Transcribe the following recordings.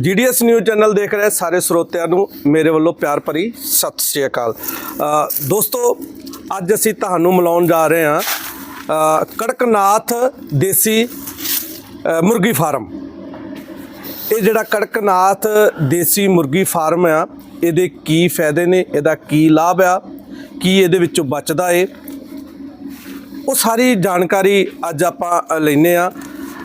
GDS news channel ਦੇਖ ਰਹੇ ਸਾਰੇ ਸਰੋਤਿਆਂ ਨੂੰ ਮੇਰੇ ਵੱਲੋਂ ਪਿਆਰ ਭਰੀ ਸਤਿ ਸ਼੍ਰੀ ਅਕਾਲ। ਅ, ਦੋਸਤੋ ਅੱਜ ਅਸੀਂ ਤੁਹਾਨੂੰ ਮਿਲਾਉਣ ਜਾ ਰਹੇ ਹਾਂ ਅ, ਕੜਕਨਾਥ ਦੇਸੀ ਅ, ਮੁਰਗੀ ਫਾਰਮ। ਇਹ ਜਿਹੜਾ ਕੜਕਨਾਥ ਦੇਸੀ ਮੁਰਗੀ ਫਾਰਮ ਆ ਇਹਦੇ ਕੀ ਫਾਇਦੇ ਨੇ ਇਹਦਾ ਕੀ ਲਾਭ ਆ ਕੀ ਇਹਦੇ ਵਿੱਚੋਂ ਬਚਦਾ ਏ? ਉਹ ਸਾਰੀ ਜਾਣਕਾਰੀ ਅੱਜ ਆਪਾਂ ਅ, ਲੈਨੇ ਆ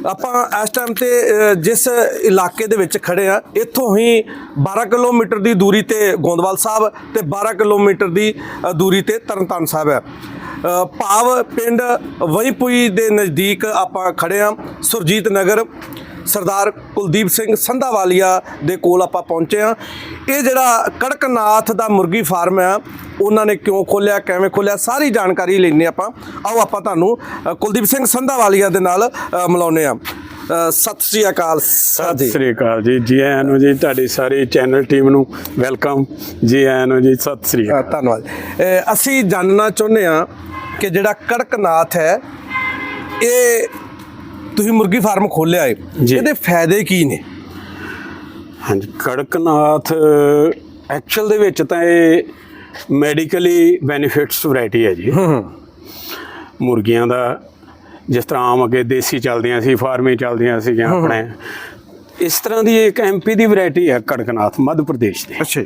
ਆਪਾਂ ਇਸ ਟਾਈਮ ਤੇ ਜਿਸ ਇਲਾਕੇ ਦੇ ਵਿੱਚ ਖੜੇ ਆ ਇੱਥੋਂ ਹੀ 12 ਕਿਲੋਮੀਟਰ ਦੀ ਦੂਰੀ ਤੇ ਗੋਂਦਵਾਲ ਸਾਹਿਬ ਤੇ 12 ਕਿਲੋਮੀਟਰ ਦੀ ਦੂਰੀ ਤੇ ਤਰਨਤਾਰਨ ਸਾਹਿਬ ਹੈ। ਭਾਵ ਪਿੰਡ ਵਈਪੁਈ ਦੇ ਨਜ਼ਦੀਕ ਆਪਾਂ ਖੜੇ ਆ ਸੁਰਜੀਤ ਨਗਰ, ਸਰਦਾਰ ਕੁਲਦੀਪ ਸਿੰਘ ਸੰਧਾਵਾਲੀਆ ਦੇ ਕੋਲ ਆਪਾਂ ਪਹੁੰਚੇ ਆ ਇਹ ਜਿਹੜਾ ਕੜਕਨਾਥ ਦਾ ਮੁਰਗੀ ਫਾਰਮ ਹੈ ਉਹਨਾਂ ਨੇ ਕਿਉਂ ਖੋਲਿਆ ਕਿਵੇਂ ਖੋਲਿਆ ਸਾਰੀ ਜਾਣਕਾਰੀ ਲੈਣੇ ਆਪਾਂ। ਆਓ ਆਪਾਂ ਤੁਹਾਨੂੰ ਕੁਲਦੀਪ ਸਿੰਘ ਸੰਧਾਵਾਲੀਆ ਦੇ ਨਾਲ ਅ, ਮਿਲਾਉਂਦੇ ਆ ਸਤਿ ਸ੍ਰੀ ਅਕਾਲ। ਸਤਿ ਸ੍ਰੀ ਅਕਾਲ ਜੀ। ਜੀ ਆਇਆਂ ਨੂੰ ਜੀ ਤੁਹਾਡੀ ਸਾਰੀ ਚੈਨਲ ਟੀਮ ਨੂੰ ਵੈਲਕਮ। ਜੀ ਆਇਆਂ ਨੂੰ ਜੀ ਸਤਿ ਸ੍ਰੀ ਅਕਾਲ। ਧੰਨਵਾਦ। ਅਸੀਂ ਜਾਣਨਾ ਚਾਹੁੰਦੇ ਆ ਕਿ ਜਿਹੜਾ ਕੜਕਨਾਥ ਹੈ ਇਹ ਤੁਸੀਂ ਮੁਰਗੀ ਫਾਰਮ ਖੋਲਿਆ ਹੈ ਜੀ। ਇਹਦੇ ਫਾਇਦੇ ਕੀ ਨੇ? ਹਾਂਜੀ ਕੜਕਨਾਥ ਐਕਚੁਅਲ ਦੇ ਵਿੱਚ ਤਾਂ ਇਹ ਮੈਡੀਕਲੀ ਬੈਨੀਫਿਟਸ ਵੈਰਾਈਟੀ ਹੈ ਜੀ। ਮੁਰਗੀਆਂ ਦਾ ਜਿਸ ਤਰ੍ਹਾਂ ਆਮ ਅੱਗੇ ਦੇਸੀ ਚੱਲਦੀਆਂ ਸੀ ਫਾਰਮੇ ਚੱਲਦੀਆਂ ਸੀਗੀਆਂ ਆਪਣੇ। ਇਸ ਤਰ੍ਹਾਂ ਦੀ ਇੱਕ ਐਮਪੀ ਦੀ ਵੈਰਾਈਟੀ ਹੈ ਕੜਕਨਾਥ ਮੱਧ ਪ੍ਰਦੇਸ਼ ਦੀ। ਅੱਛਾ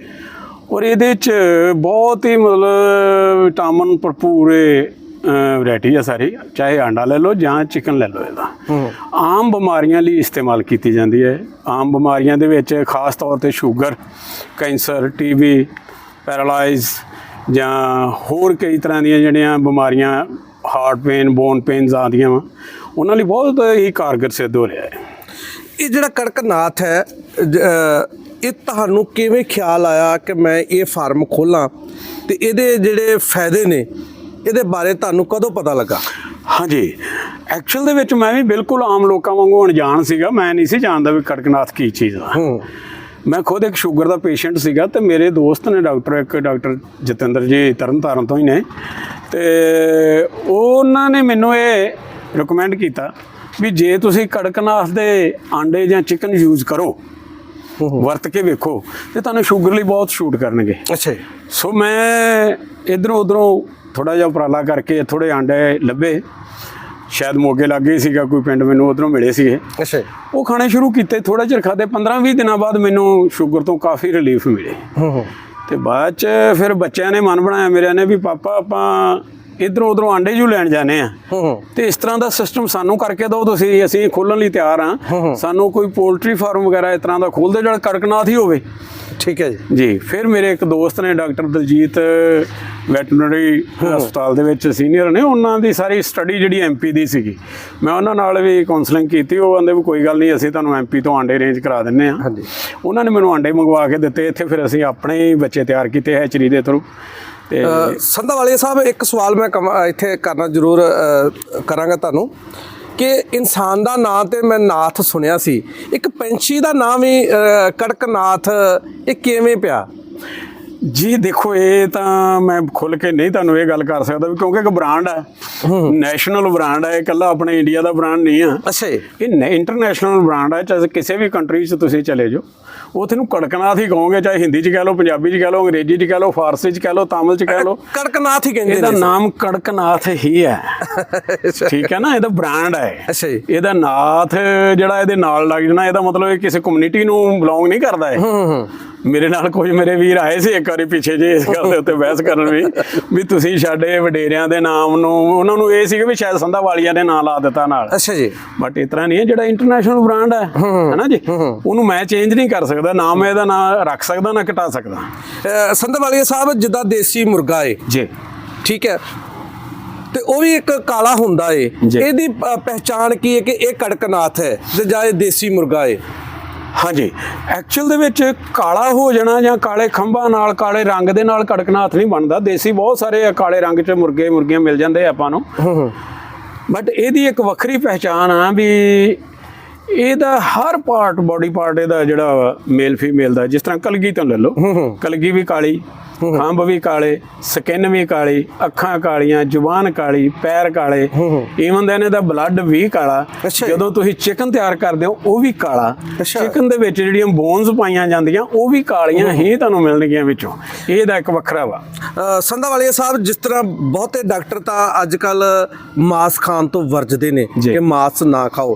ਔਰ ਇਹਦੇ ਚ ਬਹੁਤ ਹੀ ਮਤਲਬ ਵਿਟਾਮਿਨ ਭਰਪੂਰ ਵੈਰਾਈਟੀ ਆ ਸਾਰੀ। ਚਾਹੇ ਆਂਡਾ ਲੈ ਲਓ ਜਾਂ ਚਿਕਨ ਲੈ ਲਓ ਇਹਦਾ। ਆਮ ਬਿਮਾਰੀਆਂ ਲਈ ਇਸਤੇਮਾਲ ਕੀਤੀ ਜਾਂਦੀ ਹੈ। ਆਮ ਬਿਮਾਰੀਆਂ ਦੇ ਵਿੱਚ ਖਾਸ ਤੌਰ ਤੇ ਸ਼ੂਗਰ ਕੈਂਸਰ ਟੀਬੀ ਪੈਰਾਲਾਈਜ਼ ਜਾਂ ਹੋਰ ਕਈ ਤਰ੍ਹਾਂ ਦੀਆਂ ਜਿਹੜੀਆਂ ਬਿਮਾਰੀਆਂ ਹਾਰਟ ਪੇਨ ਬੋਨ ਪੇਨਸ ਆਉਂਦੀਆਂ ਵਾ ਉਹਨਾਂ ਲਈ ਬਹੁਤ ਹੀ ਕਾਰਗਰ ਸਿੱਧ ਹੋ ਰਿਹਾ ਹੈ। ਇਹ ਜਿਹੜਾ ਕੜਕਨਾਥ ਹੈ ਇਹ ਤੁਹਾਨੂੰ ਕਿਵੇਂ ਖਿਆਲ ਆਇਆ ਕਿ ਮੈਂ ਇਹ ਫਾਰਮ ਖੋਲਾਂ ਤੇ ਇਹਦੇ ਜਿਹੜੇ ਫਾਇਦੇ ਨੇ ਇਹਦੇ ਬਾਰੇ ਤੁਹਾਨੂੰ ਕਦੋਂ ਪਤਾ ਲੱਗਾ? ਹਾਂਜੀ ਐਕਚੁਅਲ ਦੇ ਵਿੱਚ ਮੈਂ ਵੀ ਬਿਲਕੁਲ ਆਮ ਲੋਕਾਂ ਵਾਂਗੂ ਅਣਜਾਣ ਸੀਗਾ ਮੈਂ ਨਹੀਂ ਸੀ ਜਾਣਦਾ ਵੀ ਕੜਕਨਾਥ ਕੀ ਚੀਜ਼ ਆ। ਹੂੰ। ਮੈਂ ਖੁਦ ਇੱਕ ਸ਼ੂਗਰ ਦਾ ਪੇਸ਼ੈਂਟ ਸੀਗਾ ਤੇ ਮੇਰੇ ਦੋਸਤ ਨੇ ਡਾਕਟਰ ਇੱਕ ਡਾਕਟਰ ਜਤਿੰਦਰ ਜੀ ਤਰਨਤਾਰਨ ਤੋਂ ਹੀ ਨੇ ਤੇ ਉਹਨਾਂ ਨੇ ਮੈਨੂੰ ਇਹ ਰეკਮੈਂਡ ਕੀਤਾ ਵੀ ਜੇ ਤੁਸੀਂ ਕੜਕਨਾਥ ਦੇ ਆਂਡੇ ਜਾਂ ਚਿਕਨ ਯੂਜ਼ ਕਰੋ ਵਰਤ ਕੇ ਵੇਖੋ ਤੇ ਤੁਹਾਨੂੰ ਸ਼ੂਗਰ ਲਈ ਬਹੁਤ ਸ਼ੂਟ ਕਰਨਗੇ ਅੱਛਾ। ਸੋ ਮੈਂ ਇਧਰੋਂ ਉਧਰੋਂ ਥੋੜਾ ਜਿਹਾ ਉਪਰਾਲਾ ਕਰਕੇ ਥੋੜੇ ਆਂਡੇ ਲੱਭੇ ਸ਼ਾਇਦ ਮੋਗੇ ਲੱਗੇ ਸੀਗਾ ਕੋਈ ਪਿੰਡ ਮੈਨੂੰ ਉਧਰੋਂ ਮਿਲੇ ਸੀਗੇ ਅੱਛਾ। ਉਹ ਖਾਣੇ ਸ਼ੁਰੂ ਕੀਤੇ ਥੋੜਾ ਚਿਰ ਖਾਦੇ 15-20 ਦਿਨਾਂ ਬਾਅਦ ਮੈਨੂੰ ਸ਼ੂਗਰ ਤੋਂ ਕਾਫੀ ਰਿਲੀਫ ਮਿਲੇ। ਹੂੰ ਹੂੰ। ਤੇ ਬਾਅਦ ਚ ਫਿਰ ਬੱਚਿਆਂ ਨੇ ਮਨ ਬਣਾਇਆ ਮੇਰੇ ਨੇ ਵੀ ਪਾਪਾ ਆਪਾਂ ਇਧਰੋਂ ਉਧਰੋਂ ਆਂਡੇ ਜੂ ਲੈਣ ਜਾਣੇ ਆ। ਤੇ ਇਸ ਤਰ੍ਹਾਂ ਦਾ ਸਿਸਟਮ ਸਾਨੂੰ ਕਰਕੇ ਦਿਓ ਤੁਸੀਂ ਅਸੀਂ ਖੋਲਣ ਲਈ ਤਿਆਰ ਆ ਸਾਨੂੰ ਕੋਈ ਪੋਲਟਰੀ ਫਾਰਮ ਵਗੈਰਾ ਇਸ ਤਰ੍ਹਾਂ ਦਾ ਖੋਲ ਦੇ ਜਿਹੜਾ ਕੜਕਨਾਥ ਹੀ ਹੋਵੇ। ਠੀਕ ਹੈ ਜੀ। ਜੀ ਫਿਰ ਮੇਰੇ ਇੱਕ ਦੋਸਤ ਨੇ ਡਾਕਟਰ ਦਲਜੀਤ ਵੈਟਰਨਰੀ ਹਸਪਤਾਲ ਦੇ ਵਿੱਚ ਸੀਨੀਅਰ ਨੇ ਉਹਨਾਂ ਦੀ ਸਾਰੀ ਸਟੱਡੀ ਜਿਹੜੀ ਐਮਪੀ ਦੀ ਸੀਗੀ। ਮੈਂ ਉਹਨਾਂ ਨਾਲ ਵੀ ਕਾਉਂਸਲਿੰਗ ਕੀਤੀ ਉਹ ਕਹਿੰਦੇ ਵੀ ਕੋਈ ਗੱਲ ਨਹੀਂ ਅਸੀਂ ਤੁਹਾਨੂੰ ਐਮਪੀ ਤੋਂ ਆਂਡੇ ਰੇਂਜ ਕਰਾ ਦਿੰਨੇ ਆ ਹਾਂਜੀ। ਉਹਨਾਂ ਨੇ ਮੈਨੂੰ ਆਂਡੇ ਮੰਗਵਾ ਕੇ ਦਿੱਤੇ ਇੱਥੇ ਫਿਰ ਅਸੀਂ ਆਪਣੇ ਹੀ ਬੱਚੇ ਤਿਆਰ ਕੀਤੇ ਹੈਚਰੀ ਦੇ ਥਰੂ ਤੇ ਸੰਧਾ ਸੰਧਾਵਾਲੀਆ ਸਾਹਿਬ, ਇੱਕ ਸਵਾਲ ਮੈਂ ਕਵਾਂ- ਇੱਥੇ ਕਰਨਾ ਜ਼ਰੂਰ ਕਰਾਂਗਾ ਤੁਹਾਨੂੰ ਕਿ ਇਨਸਾਨ ਦਾ ਨਾਂ ਤੇ ਮੈਂ ਨਾਥ ਸੁਣਿਆ ਸੀ। ਇੱਕ ਪੰਛੀ ਦਾ ਨਾਂ ਵੀ ਕੜਕਨਾਥ, ਇਹ ਕਿਵੇਂ ਪਿਆ? ਜੀ ਦੇਖੋ ਇਹ ਤਾਂ ਮੈਂ ਖੁੱਲ ਕੇ ਨਹੀਂ ਤੁਹਾਨੂੰ ਇਹ ਗੱਲ ਕਰ ਸਕਦਾ ਵੀ ਕਿਉਂਕਿ ਇੱਕ ਬ੍ਰਾਂਡ ਹੈ। ਨੈਸ਼ਨਲ ਬ੍ਰਾਂਡ ਹੈ ਇਕੱਲਾ ਆਪਣੇ ਇੰਡੀਆ ਦਾ ਬ੍ਰਾਂਡ ਨਹੀਂ ਆ। ਅੱਛਾ ਇਹ ਇੰਟਰਨੈਸ਼ਨਲ ਬ੍ਰਾਂਡ ਹੈ ਚਾਹੇ ਕਿਸੇ ਵੀ ਕੰਟਰੀ 'ਚ ਤੁਸੀਂ ਚਲੇ ਜਾਓ। ਉੱਥੇ ਨੂੰ ਕੜਕਨਾਥ ਹੀ ਕਹੋਗੇ ਚਾਹੇ ਹਿੰਦੀ 'ਚ ਕਹਿ ਲਓ ਪੰਜਾਬੀ 'ਚ ਕਹਿ ਲਓ ਅੰਗਰੇਜ਼ੀ 'ਚ ਕਹਿ ਲਓ ਫਾਰਸੀ 'ਚ ਕਹਿ ਲਓ ਤਾਮਿਲ 'ਚ ਕਹਿ ਲਓ। ਕੜਕਨਾਥ ਹੀ ਕਹਿੰਦੇ ਇਹਦਾ ਨਾਮ ਕੜਕਨਾਥ ਹੀ ਹੈ। ਠੀਕ ਹੈ ਨਾ ਇਹਦਾ ਬ੍ਰਾਂਡ ਹੈ। ਅੱਛਾ ਇਹਦਾ ਨਾਥ ਜਿਹੜਾ ਇਹਦੇ ਨਾਲ ਲੱਗ ਜਾਣਾ ਇਹਦਾ ਮਤਲਬ ਇਹ ਕਿਸੇ ਕਮਿਊਨਿਟੀ ਨੂੰ ਬਿਲੋਂਗ ਨਹੀਂ ਕਰਦਾ ਇਹ। ਹੂੰ ਹੂੰ। ਮੇਰੇ ਨਾਲ ਕੁਝ ਮੇਰੇ ਵੀਰ ਆਏ ਸੀ ਇੱਕ ਵਾਰੀ ਪਿੱਛੇ ਜੇ ਇਸ ਗੱਲ ਦੇ ਉੱਤੇ ਬਹਿਸ ਕਰਨ ਵੀ ਵੀ ਤੁਸੀਂ ਸਾਡੇ ਵਡੇਰਿਆਂ ਦੇ ਨਾਮ ਨੂੰ ਉਹਨਾਂ ਨੂੰ ਇਹ ਸੀਗਾ ਵੀ ਸ਼ਾਇਦ ਸੰਧਾ ਵਾਲੀਆਂ ਨੇ ਨਾਂ ਲਾ ਦਿੱਤਾ ਨਾਲ। ਅੱਛਾ ਜੀ। ਬਟ ਇਸ ਤਰ੍ਹਾਂ ਨਹੀਂ ਹੈ ਜਿਹੜਾ ਇੰਟਰਨੈਸ਼ਨਲ ਬ੍ਰਾਂਡ ਹੈ ਹੈਨਾ ਜੀ? ਉਹਨੂੰ ਮੈਂ ਚੇਂਜ ਨਹੀਂ ਕਰ ਸਕਦਾ ਨਾ ਮੈਂ ਇਹਦਾ ਨਾਂ ਰੱਖ ਸਕਦਾ ਨਾ ਘਟਾ ਸਕਦਾ। ਅ, ਸੰਧਾਵਾਲੀਆ ਸਾਹਿਬ ਜਿੱਦਾਂ ਦੇਸੀ ਮੁਰਗਾ ਏ। ਜੀ। ਠੀਕ ਹੈ। ਤੇ ਉਹ ਵੀ ਇੱਕ ਕਾਲਾ ਹੁੰਦਾ ਏ। ਇਹਦੀ ਪਹਿਚਾਣ ਕੀ ਹੈ ਕਿ ਇਹ ਕੜਕਨਾਥ ਹੈ ਜਾਂ ਇਹ ਦੇਸੀ ਮੁਰਗਾ ਏ। ਹਾਂਜੀ। ਐਕਚੁਅਲ ਦੇ ਵਿੱਚ ਕਾਲਾ ਹੋ ਜਾਣਾ ਜਾਂ ਕਾਲੇ ਖੰਭਾਂ ਨਾਲ ਕਾਲੇ ਰੰਗ ਦੇ ਨਾਲ ਕੜਕਨਾਥ ਨਹੀਂ ਬਣਦਾ। ਦੇਸੀ ਬਹੁਤ ਸਾਰੇ ਕਾਲੇ ਰੰਗ 'ਚ ਮੁਰਗੇ ਮੁਰਗੀਆਂ ਮਿਲ ਜਾਂਦੇ ਆਪਾਂ ਨੂੰ। ਬਟ ਇਹਦੀ ਇੱਕ ਵੱਖਰੀ ਪਹਿਚਾਨ ਆ ਵੀ ਇਹਦਾ ਹਰ ਪਾਰਟ ਬਾਡੀ ਪਾਰਟ ਇਹਦਾ ਜਿਹੜਾ ਮੇਲ ਫੀਮੇਲ ਦਾ ਜਿਸ ਤਰ੍ਹਾਂ ਕਲਗੀ ਤੋਂ ਲੈ ਲਓ। ਕਲਗੀ ਵੀ ਕਾਲੀ ਖੰਭ ਵੀ ਕਾਲੇ ਸਕਿਨ ਵੀ ਕਾਲੀ ਅੱਖਾਂ ਕਾਲੀਆਂ ਜ਼ੁਬਾਨ ਕਾਲੀ ਪੈਰ ਕਾਲੇ। ਈਵਨ ਦਾ ਇਹਦਾ ਬਲੱਡ ਵੀ ਕਾਲਾ। ਜਦੋਂ ਤੁਸੀਂ ਚਿਕਨ ਤਿਆਰ ਕਰਦੇ ਹੋ ਉਹ ਵੀ ਕਾਲਾ। ਚਿਕਨ ਦੇ ਵਿੱਚ ਜਿਹੜੀਆਂ ਬੋਨਸ ਪਾਈਆਂ ਜਾਂਦੀਆਂ ਉਹ ਵੀ ਕਾਲੀਆਂ ਹੀ ਤੁਹਾਨੂੰ ਮਿਲਣਗੀਆਂ ਵਿੱਚੋਂ। ਇਹਦਾ ਇੱਕ ਵੱਖਰਾ ਵਾ। ਸੰਧਾ ਵਾਲੀਆ ਸਾਹਿਬ ਜਿਸ ਤਰ੍ਹਾਂ ਬਹੁਤੇ ਡਾਕਟਰ ਤਾਂ ਅੱਜ ਕੱਲ ਮਾਸ ਖਾਣ ਤੋਂ ਵਰਜਦੇ ਨੇ। ਕਿ ਮਾਸ ਨਾ ਖਾਓ।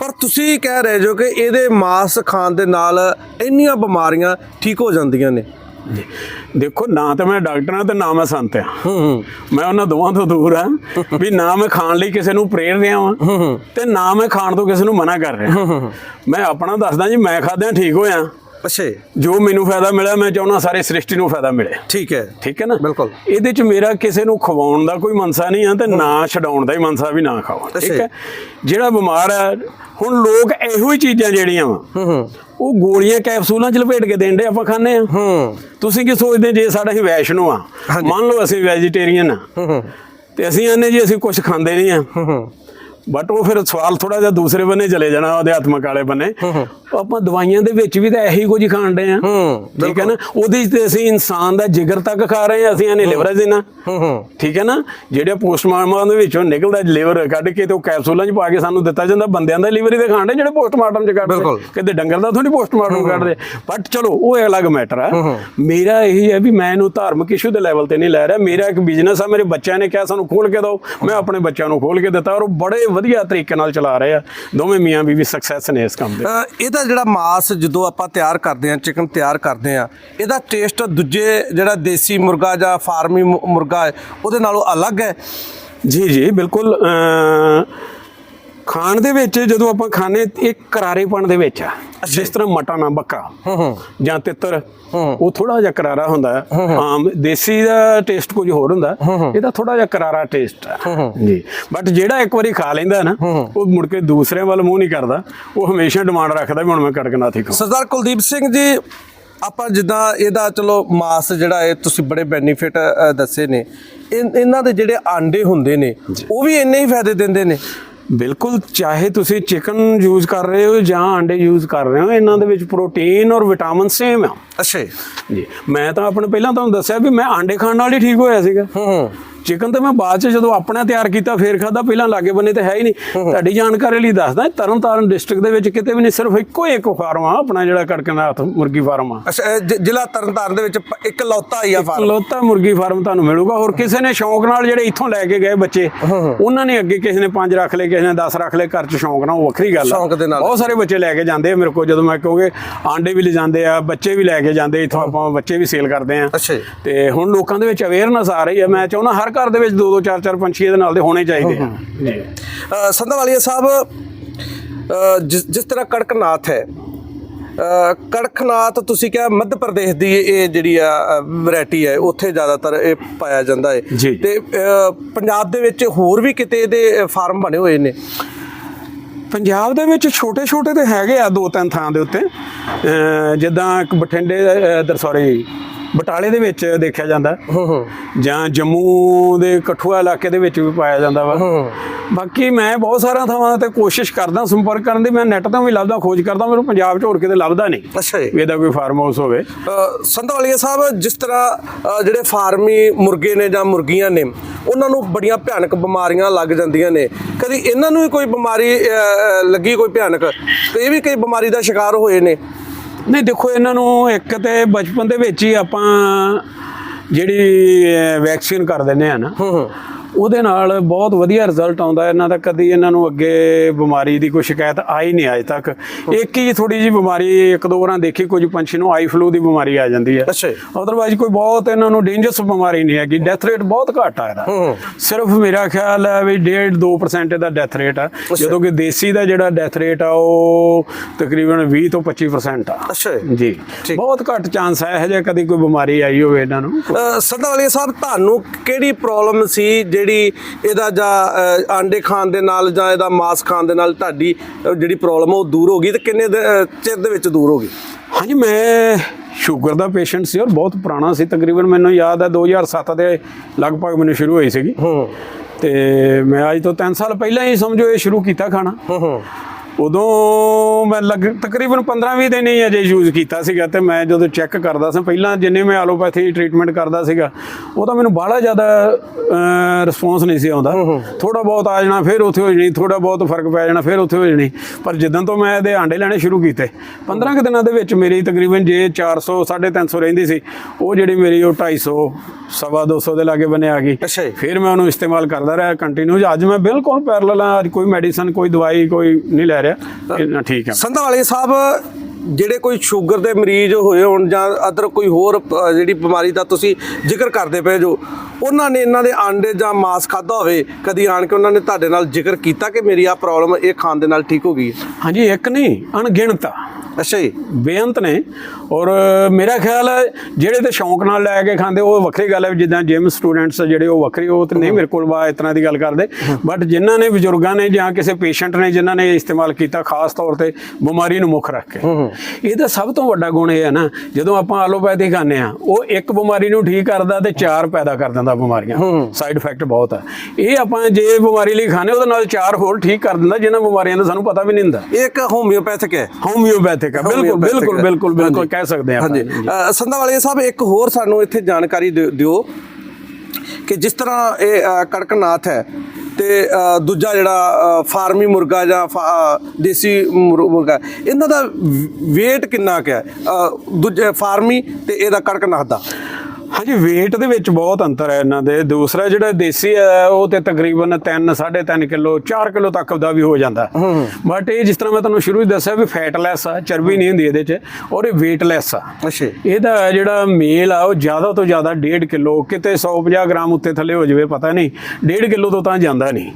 ਪਰ ਤੁਸੀਂ ਕਹਿ ਰਹੇ ਜੋ ਕਿ ਇਹਦੇ ਮਾਸ ਖਾਣ ਦੇ ਨਾਲ ਇੰਨੀਆਂ ਬਿਮਾਰੀਆਂ ਠੀਕ ਹੋ ਜਾਂਦੀਆਂ ਨੇ। ਦੇਖੋ ਨਾ ਤਾਂ ਮੈਂ ਡਾਕਟਰ ਹਾਂ ਤੇ ਨਾ ਮੈਂ ਸੰਤ ਹਾਂ। ਹੂੰ ਹੂੰ। ਮੈਂ ਉਹਨਾਂ ਦੋਵਾਂ ਤੋਂ ਦੂਰ ਆ ਵੀ ਨਾ ਮੈਂ ਖਾਣ ਲਈ ਕਿਸੇ ਨੂੰ ਪ੍ਰੇਰ ਰਿਹਾ ਵਾਂ ਤੇ ਨਾ ਮੈਂ ਖਾਣ ਤੋਂ ਕਿਸੇ ਨੂੰ ਮਨਾ ਕਰ ਰਿਹਾ। ਮੈਂ ਆਪਣਾ ਦੱਸਦਾ ਜੀ ਮੈਂ ਖਾਦਿਆਂ ਠੀਕ ਹੋਇਆ। ਅੱਛਾ ਜੀ, ਜੋ ਮੈਨੂੰ ਫਾਇਦਾ ਮਿਲਿਆ ਮੈਂ ਚਾਹੁੰਦਾ ਸਾਰੇ ਸ੍ਰਿਸ਼ਟੀ ਨੂੰ ਫਾਇਦਾ ਮਿਲੇ। ਠੀਕ ਹੈ। ਠੀਕ ਹੈ ਨਾ? ਬਿਲਕੁਲ। ਇਹਦੇ ਚ ਮੇਰਾ ਕਿਸੇ ਨੂੰ ਖਵਾਉਣ ਦਾ ਕੋਈ ਮਨਸਾ ਨਹੀਂ ਆ ਤੇ ਨਾ ਛਡਾਉਣ ਦਾ ਹੀ ਮਨਸਾ ਵੀ ਨਾ ਖਾਓ ਠੀਕ ਅੱਛਾ। ਹੈ? ਜਿਹੜਾ ਬਿਮਾਰ ਹੈ ਹੁਣ ਲੋਕ ਇਹੋ ਹੀ ਚੀਜ਼ਾਂ ਜਿਹੜੀਆਂ ਵਾ ਹੂੰ ਹੂੰ। ਉਹ ਗੋਲੀਆਂ ਕੈਪਸੂਲਾਂ ਚ ਲਪੇਟ ਕੇ ਦੇਣ ਦੇ ਆਪਾਂ ਖਾਂਦੇ ਆ। ਹੂੰ। ਤੁਸੀਂ ਕੀ ਸੋਚਦੇ ਜੇ ਸਾਡਾ ਹੀ ਵੈਸ਼ਨੋ ਆ? ਹਾਂਜੀ। ਮੰਨ ਲਓ ਅਸੀਂ ਵੈਜੀਟੇਰੀਅਨ ਆ। ਹੂੰ ਹੂੰ। ਤੇ ਅਸੀਂ ਆਨੇ ਜੀ ਅਸੀਂ ਕੁਝ ਖਾਂਦੇ ਨਹੀਂ ਆ। ਹੂੰ ਹੂੰ। ਬਟ ਉਹ ਫਿਰ ਸਵਾਲ ਥੋੜਾ ਜਿਹਾ ਦੂਸਰੇ ਬੰਨੇ ਚਲੇ ਜਾਣਾ ਅਧਿਆਤਮਕ ਵਾਲੇ ਬੰਨੇ। ਆਪਾਂ ਦਵਾਈਆਂ ਦੇ ਵਿੱਚ ਵੀ ਤਾਂ ਇਹੀ ਕੁਝ ਖਾਣ ਦੇ ਆ। ਹੂੰ, ਠੀਕ ਹੈ ਨਾ? ਉਹਦੇ ਤੇ ਅਸੀਂ ਇਨਸਾਨ ਦਾ ਜਿਗਰ ਤੱਕ ਖਾ ਰਹੇ ਆ ਅਸੀਂ ਇਹਨੇ ਲਿਵਰ ਦੇਣਾ ਹੂੰ ਹੂੰ। ਠੀਕ ਹੈ ਨਾ? ਜਿਹੜੇ ਪੋਸਟਮਾਰਟਮ ਦੇ ਵਿੱਚੋਂ ਨਿਕਲਦਾ ਲਿਵਰ ਕੱਢ ਕੇ ਤੇ ਉਹ ਕੈਪਸੂਲਾਂ 'ਚ ਪਾ ਕੇ ਸਾਨੂੰ ਦਿੱਤਾ ਜਾਂਦਾ ਬੰਦਿਆਂ ਦਾ ਲਿਵਰ ਹੀ ਤੇ ਖਾਣ ਦੇ ਜਿਹੜੇ ਪੋਸਟਮਾਰਟਮ 'ਚ ਕੱਢਦੇ। ਕਿਤੇ ਡੰਗਰ ਦਾ ਥੋੜੀ ਪੋਸਟਮਾਰਟਮ ਕੱਢਦੇ। ਬਟ ਚਲੋ ਉਹ ਅਲੱਗ ਮੈਟਰ ਆ। ਮੇਰਾ ਇਹੀ ਹੈ ਵੀ ਮੈਂ ਇਹਨੂੰ ਧਾਰਮਿਕ ਇਸ਼ੂ ਦੇ ਲੈਵਲ ਤੇ ਨਹੀਂ ਲੈ ਰਿਹਾ। ਮੇਰਾ ਇੱਕ ਬਿਜ਼ਨਸ ਆ ਮੇਰੇ ਬੱਚਿਆਂ ਨੇ ਕਿਹਾ ਸਾਨੂੰ ਖੋਲ ਕੇ ਦਿਓ। ਮੈਂ ਆਪਣੇ ਬੱਚਿਆਂ ਨੂੰ ਖੋਲ ਕੇ ਦਿੱਤਾ ਔਰ ਉਹ ਬੜੇ ਵਧੀਆ ਤਰੀਕੇ ਨਾਲ ਚਲਾ ਰਹੇ ਆ। ਦੋਵੇਂ ਮੀਆਂ ਬੀਵੀ ਸਕਸੈਸ ਨੇ ਇਸ ਕੰਮ ਦੇ। ਅ, ਇਹਦਾ ਜਿਹੜਾ ਮਾਸ ਜਦੋਂ ਆਪਾਂ ਤਿਆਰ ਕਰਦੇ ਹਾਂ ਚਿਕਨ ਤਿਆਰ ਕਰਦੇ ਹਾਂ ਇਹਦਾ ਟੇਸਟ ਦੂਜੇ ਜਿਹੜਾ ਦੇਸੀ ਮੁਰਗਾ ਜਾਂ ਫਾਰਮੀ ਮੁਰਗਾ ਹੈ ਉਹਦੇ ਨਾਲੋਂ ਅਲੱਗ ਹੈ। ਜੀ ਜੀ ਬਿਲਕੁਲ ਅਮ, ਖਾਣ ਦੇ ਵਿੱਚ ਜਦੋਂ ਆਪਾਂ ਖਾਣੇ ਇੱਕ ਕਰਾਰੇਪਣ ਦੇ ਵਿੱਚ ਆ। ਜਿਸ ਤਰ੍ਹਾਂ ਮਟਨ ਆ ਬੱਕਰਾ ਹੂੰ ਹੂੰ। ਜਾਂ ਤਿੱਤਰ ਉਹ ਥੋੜਾ ਜਿਹਾ ਕਰਾਰਾ ਹੁੰਦਾ। ਆਮ ਦੇਸੀ ਦਾ ਟੇਸਟ ਕੁਝ ਹੋਰ ਹੁੰਦਾ। ਇਹਦਾ ਥੋੜਾ ਜਿਹਾ ਕਰਾਰਾ ਟੇਸਟ ਹੈ ਜੀ। ਬਟ ਜਿਹੜਾ ਇੱਕ ਵਾਰੀ ਖਾ ਲੈਂਦਾ ਨਾ ਉਹ ਮੁੜ ਕੇ ਦੂਸਰਿਆਂ ਵੱਲ ਮੂੰਹ ਨਹੀਂ ਕਰਦਾ। ਉਹ ਹਮੇਸ਼ਾ ਡਿਮਾਂਡ ਰੱਖਦਾ ਵੀ ਹੁਣ ਮੈਂ ਕੜਕਨਾਥ ਖਾਵਾਂ। ਸਰਦਾਰ ਕੁਲਦੀਪ ਸਿੰਘ ਜੀ ਆਪਾਂ ਜਿੱਦਾਂ ਇਹਦਾ ਚਲੋ ਮਾਸ ਜਿਹੜਾ ਹੈ ਤੁਸੀਂ ਬੜੇ ਬੈਨੀਫਿਟ ਦੱਸੇ ਨੇ। ਇਹਨਾਂ ਦੇ ਜਿਹੜੇ ਆਂਡੇ ਹੁੰਦੇ ਨੇ ਉਹ ਵੀ ਇੰਨੇ ਹੀ ਫਾਇਦੇ ਦਿੰਦੇ ਨੇ। ਬਿਲਕੁਲ ਚਾਹੇ ਤੁਸੀਂ ਚਿਕਨ ਯੂਜ਼ ਕਰ ਰਹੇ ਹੋ ਜਾਂ ਅੰਡੇ ਯੂਜ਼ ਕਰ ਰਹੇ ਹੋ ਇਹਨਾਂ ਦੇ ਵਿੱਚ ਪ੍ਰੋਟੀਨ ਔਰ ਵਿਟਾਮਿਨ ਸੇਮ ਆ। ਅੱਛਾ ਜੀ। ਜੀ। ਮੈਂ ਤਾਂ ਆਪਣੇ ਪਹਿਲਾਂ ਤੁਹਾਨੂੰ ਦੱਸਿਆ ਵੀ ਮੈਂ ਆਂਡੇ ਖਾਣ ਨਾਲ ਹੀ ਠੀਕ ਹੋਇਆ ਸੀਗਾ। ਹੂੰ ਹੂੰ। ਚਿਕਨ ਤਾਂ ਮੈਂ ਬਾਅਦ ਚ ਜਦੋਂ ਆਪਣਾ ਤਿਆਰ ਕੀਤਾ ਫੇਰ ਖਾਦਾ ਪਹਿਲਾਂ ਲਾਗੇ ਬੰਨੇ ਤੇ ਹੈ ਹੀ ਨਹੀਂ। ਤੁਹਾਡੀ ਜਾਣਕਾਰੀ ਲਈ ਦੱਸਦਾ ਤਰਨਤਾਰਨ ਡਿਸਟ੍ਰਿਕਟ ਦੇ ਵਿੱਚ ਕਿਤੇ ਵੀ ਨਹੀਂ ਸਿਰਫ ਇੱਕੋ ਇੱਕ ਫਾਰਮ ਆ ਆਪਣਾ ਜਿਹੜਾ ਕੜਕਨਾਥ ਮੁਰਗੀ ਫਾਰਮ ਆ। ਜ਼ਿਲ੍ਹਾ ਤਰਨਤਾਰਨ ਦੇ ਵਿੱਚ ਇੱਕ ਲੌਤਾ ਹੀ ਆ ਫਾਰਮ ਲੋਤਾ ਮੁਰਗੀ ਫਾਰਮ ਤੁਹਾਨੂੰ ਮਿਲੂਗਾ। ਹੋਰ ਕਿਸੇ ਨੇ ਸ਼ੌਂਕ ਨਾਲ ਜਿਹੜੇ ਇੱਥੋਂ ਲੈ ਕੇ ਗਏ ਬੱਚੇ ਉਹਨਾਂ ਨੇ ਅੱਗੇ ਕਿਸੇ ਨੇ 5 ਰੱਖ ਲਏ ਕਿਸੇ ਨੇ 10 ਰੱਖ ਲਏ ਘਰ ਚ ਸ਼ੌਂਕ ਨਾਲ ਉਹ ਵੱਖਰੀ ਗੱਲ ਆ। ਸ਼ੌਂਕ ਦੇ ਨਾਲ। ਬਹੁਤ ਸਾਰੇ ਬੱਚੇ ਲੈ ਕੇ ਜਾਂਦੇ ਆ ਮੇਰੇ ਕੋਲ ਜਦੋਂ ਮੈਂ ਕਹੋਗੇ ਆਂਡੇ ਵੀ ਲੈ ਜਾਂਦੇ ਆ ਬੱਚੇ ਵੀ ਲੈ ਕੇ ਜਾਂਦੇ ਇੱਥੋਂ ਆਪਾਂ ਬੱਚੇ ਵੀ ਸੇਲ ਕਰਦੇ ਆ। ਅੱਛਾ। ਤੇ ਹੁਣ ਲੋਕਾਂ ਦੇ ਵਿੱਚ ਅਵੇਅਰਨੈਸ ਆ ਰਹੀ ਹੈ ਮੈਂ ਚਾਹੁੰਦਾ ਹਰ ਘਰ ਦੇ ਵਿੱਚ ਦੋ ਦੋ ਚਾਰ ਚਾਰ ਪੰਛੀ ਇਹਦੇ ਨਾਲ ਦੇ ਹੋਣੇ ਚਾਹੀਦੇ ਆ। ਜੀ ਸੰਧਾਵਾਲੀਆ ਸਾਹਿਬ ਅ, ਜਿਸ ਜਿਸ ਤਰ੍ਹਾਂ ਕੜਕਨਾਥ ਹੈ ਅ, ਕੜਕਨਾਥ ਤੁਸੀਂ ਕਿਹਾ ਮੱਧ ਪ੍ਰਦੇਸ਼ ਦੀ ਇਹ ਜਿਹੜੀ ਆ ਵੈਰਾਈਟੀ ਹੈ ਉੱਥੇ ਜ਼ਿਆਦਾਤਰ ਇਹ ਪਾਇਆ ਜਾਂਦਾ ਹੈ। ਜੀ। ਤੇ ਅ, ਪੰਜਾਬ ਦੇ ਵਿੱਚ ਹੋਰ ਵੀ ਕਿਤੇ ਇਹਦੇ ਫਾਰਮ ਬਣੇ ਹੋਏ ਨੇ? ਪੰਜਾਬ ਦੇ ਵਿੱਚ ਛੋਟੇ ਛੋਟੇ ਤੇ ਹੈਗੇ ਆ ਦੋ ਤਿੰਨ ਥਾਂ ਦੇ ਉੱਤੇ। ਅਹ ਜਿੱਦਾਂ ਇੱਕ ਬਠਿੰਡੇ ਸੌਰੀ ਬਟਾਲੇ ਦੇ ਵਿੱਚ ਦੇਖਿਆ ਜਾਂਦਾ। ਜਾਂ ਜੰਮੂ ਦੇ ਕਠੂਆ ਇਲਾਕੇ ਦੇ ਵਿੱਚ ਵੀ ਪਾਇਆ ਜਾਂਦਾ ਵਾ। ਬਾਕੀ ਮੈਂ ਬਹੁਤ ਸਾਰੀਆਂ ਥਾਵਾਂ ਤੇ ਕੋਸ਼ਿਸ਼ ਕਰਦਾ ਸੰਪਰਕ ਕਰਨ ਦੀ। ਮੈਂ ਨੈਟ ਤੋਂ ਵੀ ਲੱਭਦਾ ਖੋਜ ਕਰਦਾ ਮੈਨੂੰ ਪੰਜਾਬ 'ਚ ਹੋਰ ਕਿਤੇ ਲੱਭਦਾ ਨਹੀਂ। ਅੱਛਾ ਜੀ। ਇਹਦਾ ਕੋਈ ਫਾਰਮ ਹਾਊਸ ਹੋਵੇ। ਅ, ਸੰਧਵਾਲੀਆ ਸਾਹਿਬ ਜਿਸ ਤਰ੍ਹਾਂ ਜਿਹੜੇ ਫਾਰਮੀ ਮੁਰਗੇ ਨੇ ਜਾਂ ਮੁਰਗੀਆਂ ਨੇ ਉਹਨਾਂ ਨੂੰ ਬੜੀਆਂ ਭਿਆਨਕ ਬਿਮਾਰੀਆਂ ਲੱਗ ਜਾਂਦੀਆਂ ਨੇ। ਕਦੀ ਇਹਨਾਂ ਨੂੰ ਵੀ ਕੋਈ ਬਿਮਾਰੀ ਲੱਗੀ ਕੋਈ ਭਿਆਨਕ? ਤੇ ਇਹ ਵੀ ਕਈ ਬਿਮਾਰੀ ਦਾ ਸ਼ਿਕਾਰ ਹੋਏ ਨੇ। ਨਹੀਂ, ਦੇਖੋ, ਇਹਨਾਂ ਨੂੰ ਇੱਕ ਤੇ ਬਚਪਨ ਦੇ ਵਿੱਚ ਹੀ ਆਪਾਂ ਜਿਹੜੀ ਵੈਕਸੀਨ ਕਰ ਦਿੰਦੇ ਆ ਨਾ ਉਹਦੇ ਨਾਲ ਬਹੁਤ ਵਧੀਆ ਰਿਜ਼ਲਟ ਆਉਂਦਾ ਇਹਨਾਂ ਦਾ ਕਦੀ ਇਹਨਾਂ ਨੂੰ ਅੱਗੇ ਬਿਮਾਰੀ ਦੀ ਕੋਈ ਸ਼ਿਕਾਇਤ ਆਈ ਨਹੀਂ ਅਜੇ ਤੱਕ। ਇੱਕ ਹੀ ਥੋੜੀ ਜੀ ਬਿਮਾਰੀ ਇੱਕ ਦੋ ਵਾਰਾਂ ਦੇਖੀ ਕੁਝ ਪੰਛੀ ਨੂੰ ਆਈ ਫਲੂ ਦੀ ਬਿਮਾਰੀ ਆ ਜਾਂਦੀ ਹੈ। ਅੱਛਾ। ਅਦਰਵਾਈਜ਼ ਕੋਈ ਬਹੁਤ ਇਹਨਾਂ ਨੂੰ ਡੇਂਜਰਸ ਬਿਮਾਰੀ ਨਹੀਂ ਹੈਗੀ। ਡੈਥ ਰੇਟ ਬਹੁਤ ਘੱਟ ਆ ਇਹਦਾ। ਸਿਰਫ ਮੇਰਾ ਖਿਆਲ ਹੈ ਵੀ 1.5 2% ਇਹਦਾ ਡੈਥ ਰੇਟ ਆ। ਜਦੋਂ ਕਿ ਦੇਸੀ ਦਾ ਜਿਹੜਾ ਡੈਥ ਰੇਟ ਆ ਉਹ ਤਕਰੀਬਨ 20 ਤੋਂ 25% ਆ। ਅੱਛਾ ਜੀ। ਬਹੁਤ ਘੱਟ ਚਾਂਸ ਹੈ ਇਹ ਜੇ ਕਦੀ ਕੋਈ ਬਿਮਾਰੀ ਆਈ ਹੋਵੇ ਇਹਨਾਂ ਨੂੰ। ਅ, ਸੰਧਵਾਲੀਆ ਸਾਹਿਬ ਤੁਹਾਨੂੰ ਕਿਹੜੀ ਪ੍ਰੋਬਲਮ ਸੀ ਜਿਹੜੀ ਇਹਦਾ ਜਾਂ ਆਂਡੇ ਖਾਣ ਦੇ ਨਾਲ ਜਾਂ ਇਹਦਾ ਮਾਸ ਖਾਣ ਦੇ ਨਾਲ ਤੁਹਾਡੀ ਜਿਹੜੀ ਪ੍ਰੋਬਲਮ ਉਹ ਦੂਰ ਹੋ ਗਈ ਤੇ ਕਿੰਨੇ ਚਿਰ ਦੇ ਵਿੱਚ ਦੂਰ ਹੋ ਗਈ? ਹਾਂਜੀ ਮੈਂ ਸ਼ੂਗਰ ਦਾ ਪੇਸ਼ੈਂਟ ਸੀ ਔਰ ਬਹੁਤ ਪੁਰਾਣਾ ਸੀ। ਤਕਰੀਬਨ ਮੈਨੂੰ ਯਾਦ ਹੈ 2007 ਦੇ ਲਗਭਗ ਮੈਨੂੰ ਸ਼ੁਰੂ ਹੋਈ ਸੀਗੀ। ਹੂੰ। ਤੇ ਮੈਂ ਅੱਜ ਤੋਂ 3 ਸਾਲ ਪਹਿਲਾਂ ਹੀ ਸਮਝੋ ਇਹ ਸ਼ੁਰੂ ਕੀਤਾ ਖਾਣਾ। ਹੂੰ ਹੂੰ। ਉਦੋਂ ਮੈਂ ਲਗ ਤਕਰੀਬਨ 15-20 ਦਿਨ ਹੀ ਅਜੇ ਯੂਜ਼ ਕੀਤਾ ਸੀਗਾ ਤੇ ਮੈਂ ਜਦੋਂ ਚੈੱਕ ਕਰਦਾ ਸੀ ਪਹਿਲਾਂ ਜਿੰਨੇ ਮੈਂ ਐਲੋਪੈਥੀ ਟ੍ਰੀਟਮੈਂਟ ਕਰਦਾ ਸੀਗਾ ਉਹ ਤਾਂ ਮੈਨੂੰ ਬਾਹਲਾ ਜ਼ਿਆਦਾ ਰਿਸਪੌਂਸ ਨਹੀਂ ਸੀ ਆਉਂਦਾ। ਥੋੜਾ ਬਹੁਤ ਆ ਜਾਣਾ ਫਿਰ ਉੱਥੇ ਹੋ ਜਾਣੀ ਥੋੜਾ ਬਹੁਤ ਫ਼ਰਕ ਪੈ ਜਾਣਾ ਫਿਰ ਉੱਥੇ ਹੋ ਜਾਣੀ। ਪਰ ਜਿੱਦਾਂ ਤੋਂ ਮੈਂ ਇਹਦੇ ਆਂਡੇ ਲੈਣੇ ਸ਼ੁਰੂ ਕੀਤੇ 15 ਕੁ ਦਿਨਾਂ ਦੇ ਵਿੱਚ ਮੇਰੀ ਤਕਰੀਬਨ ਜੇ 400 350 ਰਹਿੰਦੀ ਸੀ ਉਹ ਜਿਹੜੀ ਮੇਰੀ ਉਹ 250 ਸਵਾ 200 ਦੇ ਲਾਗੇ ਬਨੇ ਆ ਗਈ ਫਿਰ ਮੈਂ ਉਹਨੂੰ ਇਸਤੇਮਾਲ ਕਰਦਾ ਰਿਹਾ ਕੰਟੀਨਿਊ ਅੱਜ ਮੈਂ ਬਿਲਕੁਲ ਪੈਰਲਲ ਆ ਅੱਜ ਕੋਈ ਮੈਡੀਸਨ ਕੋਈ ਦਵਾਈ ਕੋਈ ਨਹੀਂ ਲੈ ਰਿਹਾ। ਇਹ ਠੀਕ ਹੈ। ਸੰਧਾਲੇ ਸਾਹਿਬ ਜਿਹੜੇ ਕੋਈ ਸ਼ੂਗਰ ਦੇ ਮਰੀਜ਼ ਹੋਏ ਹੋਣ ਜਾਂ ਅਦਰ ਕੋਈ ਹੋਰ ਅ, ਜਿਹੜੀ ਬਿਮਾਰੀ ਦਾ ਤੁਸੀਂ ਜ਼ਿਕਰ ਕਰਦੇ ਪਏ ਜੋ ਉਹਨਾਂ ਨੇ ਇਹਨਾਂ ਦੇ ਆਂਡੇ ਜਾਂ ਮਾਸ ਖਾਦਾ ਹੋਵੇ ਕਦੀ ਆਣ ਕੇ ਉਹਨਾਂ ਨੇ ਤੁਹਾਡੇ ਨਾਲ ਜ਼ਿਕਰ ਕੀਤਾ ਕਿ ਮੇਰੀ ਆ ਪ੍ਰੋਬਲਮ ਇਹ ਖਾਣ ਦੇ ਨਾਲ ਠੀਕ ਹੋ ਗਈ ਹੈ? ਹਾਂਜੀ ਇੱਕ ਨਹੀਂ ਅਣਗਿਣਤ ਆ। ਅੱਛਾ ਜੀ। ਬੇਅੰਤ ਨੇ। ਔਰ ਮੇਰਾ ਖਿਆਲ ਹੈ ਜਿਹੜੇ ਤੇ ਸ਼ੌਂਕ ਨਾਲ ਲੈ ਕੇ ਖਾਂਦੇ ਉਹ ਵੱਖਰੀ ਗੱਲ ਹੈ ਜਿੱਦਾਂ ਜਿਮ ਸਟੂਡੈਂਟਸ ਜਿਹੜੇ ਉਹ ਵੱਖਰੀ ਉਹ ਤੇ ਨਹੀਂ ਮੇਰੇ ਕੋਲ ਵਾ ਤਰ੍ਹਾਂ ਦੀ ਗੱਲ ਕਰਦੇ। ਬਟ ਜਿਨ੍ਹਾਂ ਨੇ ਬਜ਼ੁਰਗਾਂ ਨੇ ਜਾਂ ਕਿਸੇ ਪੇਸ਼ੈਂਟ ਨੇ ਜਿਨ੍ਹਾਂ ਨੇ ਇਸਤੇਮਾਲ ਕੀਤਾ ਖਾਸ ਤੌਰ ਤੇ ਬਿਮਾਰੀ ਨੂੰ ਮੁੱਖ ਰੱਖ ਕੇ। ਇਹਦਾ ਸਭ ਤੋਂ ਵੱਡਾ ਗੁਣ ਇਹ ਹੈ ਨਾ ਜਦੋਂ ਆਪਾਂ ਐਲੋਪੈਥੀ ਖਾਂਦੇ ਆ ਉਹ ਇੱਕ ਬਿਮਾਰੀ ਨੂੰ ਠੀਕ ਕਰਦਾ ਤੇ ਚਾਰ ਪੈਦਾ ਕਰ ਦਿੰਦਾ ਬਿਮਾਰੀਆਂ। ਸਾਈਡ ਇਫੈਕਟ ਬਹੁਤ ਹੈ ਇਹ ਆਪਾਂ ਜੇ ਬਿਮਾਰੀ ਲਈ ਖਾਣੇ ਉਹਦੇ ਨਾਲ ਚਾਰ ਹੋਰ ਠੀਕ ਕਰ ਦਿੰਦਾ ਜਿਨ੍ਹਾਂ ਬਿਮਾਰੀਆਂ ਦਾ ਸਾਨੂੰ ਪਤਾ ਵੀ ਨਹੀਂ ਹੁੰਦਾ। ਇਹ ਇੱਕ ਹੋਮਿਓਪੈਥਿਕ ਹੈ। ਹੋਮਿਓਪੈਥਿਕ ਹੈ ਬਿਲਕੁਲ ਬਿਲਕੁਲ। ਬਿਲਕੁਲ ਬਿਲਕੁਲ। ਕਹਿ ਸਕਦੇ ਆ ਹਾਂਜੀ। ਅ, ਸੰਧਾਵਾਲੀਆ ਸਾਹਿਬ ਇੱਕ ਹੋਰ ਸਾਨੂੰ ਇੱਥੇ ਜਾਣਕਾਰੀ ਦਿਓ- ਕਿ ਜਿਸ ਤਰ੍ਹਾਂ ਇਹ ਕੜਕਨਾਥ ਹੈ ਤੇ ਦੂਜਾ ਜਿਹੜਾ ਫਾਰਮੀ ਮੁਰਗਾ ਜਾਂ ਦੇਸੀ ਮੁਰ- ਮੁਰਗਾ ਇਹਨਾਂ ਦਾ weight ਕਿੰਨਾ ਕੁ ਹੈ? ਦੂਜੇ ਫਾਰਮੀ ਤੇ ਇਹਦਾ ਕੜਕਨਾਥ ਦਾ। ਹਾਂਜੀ weight ਦੇ ਵਿੱਚ ਬਹੁਤ ਅੰਤਰ ਹੈ ਇਹਨਾਂ ਦੇ। ਦੂਸਰਾ ਜਿਹੜਾ ਦੇਸੀ ਹੈ ਉਹ ਤੇ ਤਕਰੀਬਨ 3 3.5 ਕਿਲੋ 4 ਕਿਲੋ ਤੱਕ ਦਾ ਵੀ ਹੋ ਜਾਂਦਾ। ਬਟ ਇਹ ਜਿਸ ਤਰ੍ਹਾਂ ਮੈਂ ਤੁਹਾਨੂੰ ਸ਼ੁਰੂ ਹੀ ਦੱਸਿਆ ਵੀ ਫੈਟਲੈਸ ਆ ਚਰਬੀ ਨਹੀਂ ਹੁੰਦੀ ਇਹਦੇ 'ਚ ਔਰ ਇਹ weightless ਆ। ਅੱਛਾ। ਇਹਦਾ ਜਿਹੜਾ ਮੇਲ ਆ ਉਹ ਜ਼ਿਆਦਾ ਤੋਂ ਜ਼ਿਆਦਾ 1.5 ਕਿਲੋ ਕਿਤੇ 150 ਗ੍ਰਾਮ ਉੱਤੇ ਥੱਲੇ ਹੋ ਜਾਵੇ ਪਤਾ ਨਹੀਂ 1.5 ਕਿਲੋ ਤੋਂ ਤਾਂ ਜਾਂਦਾ ਨਹੀਂ।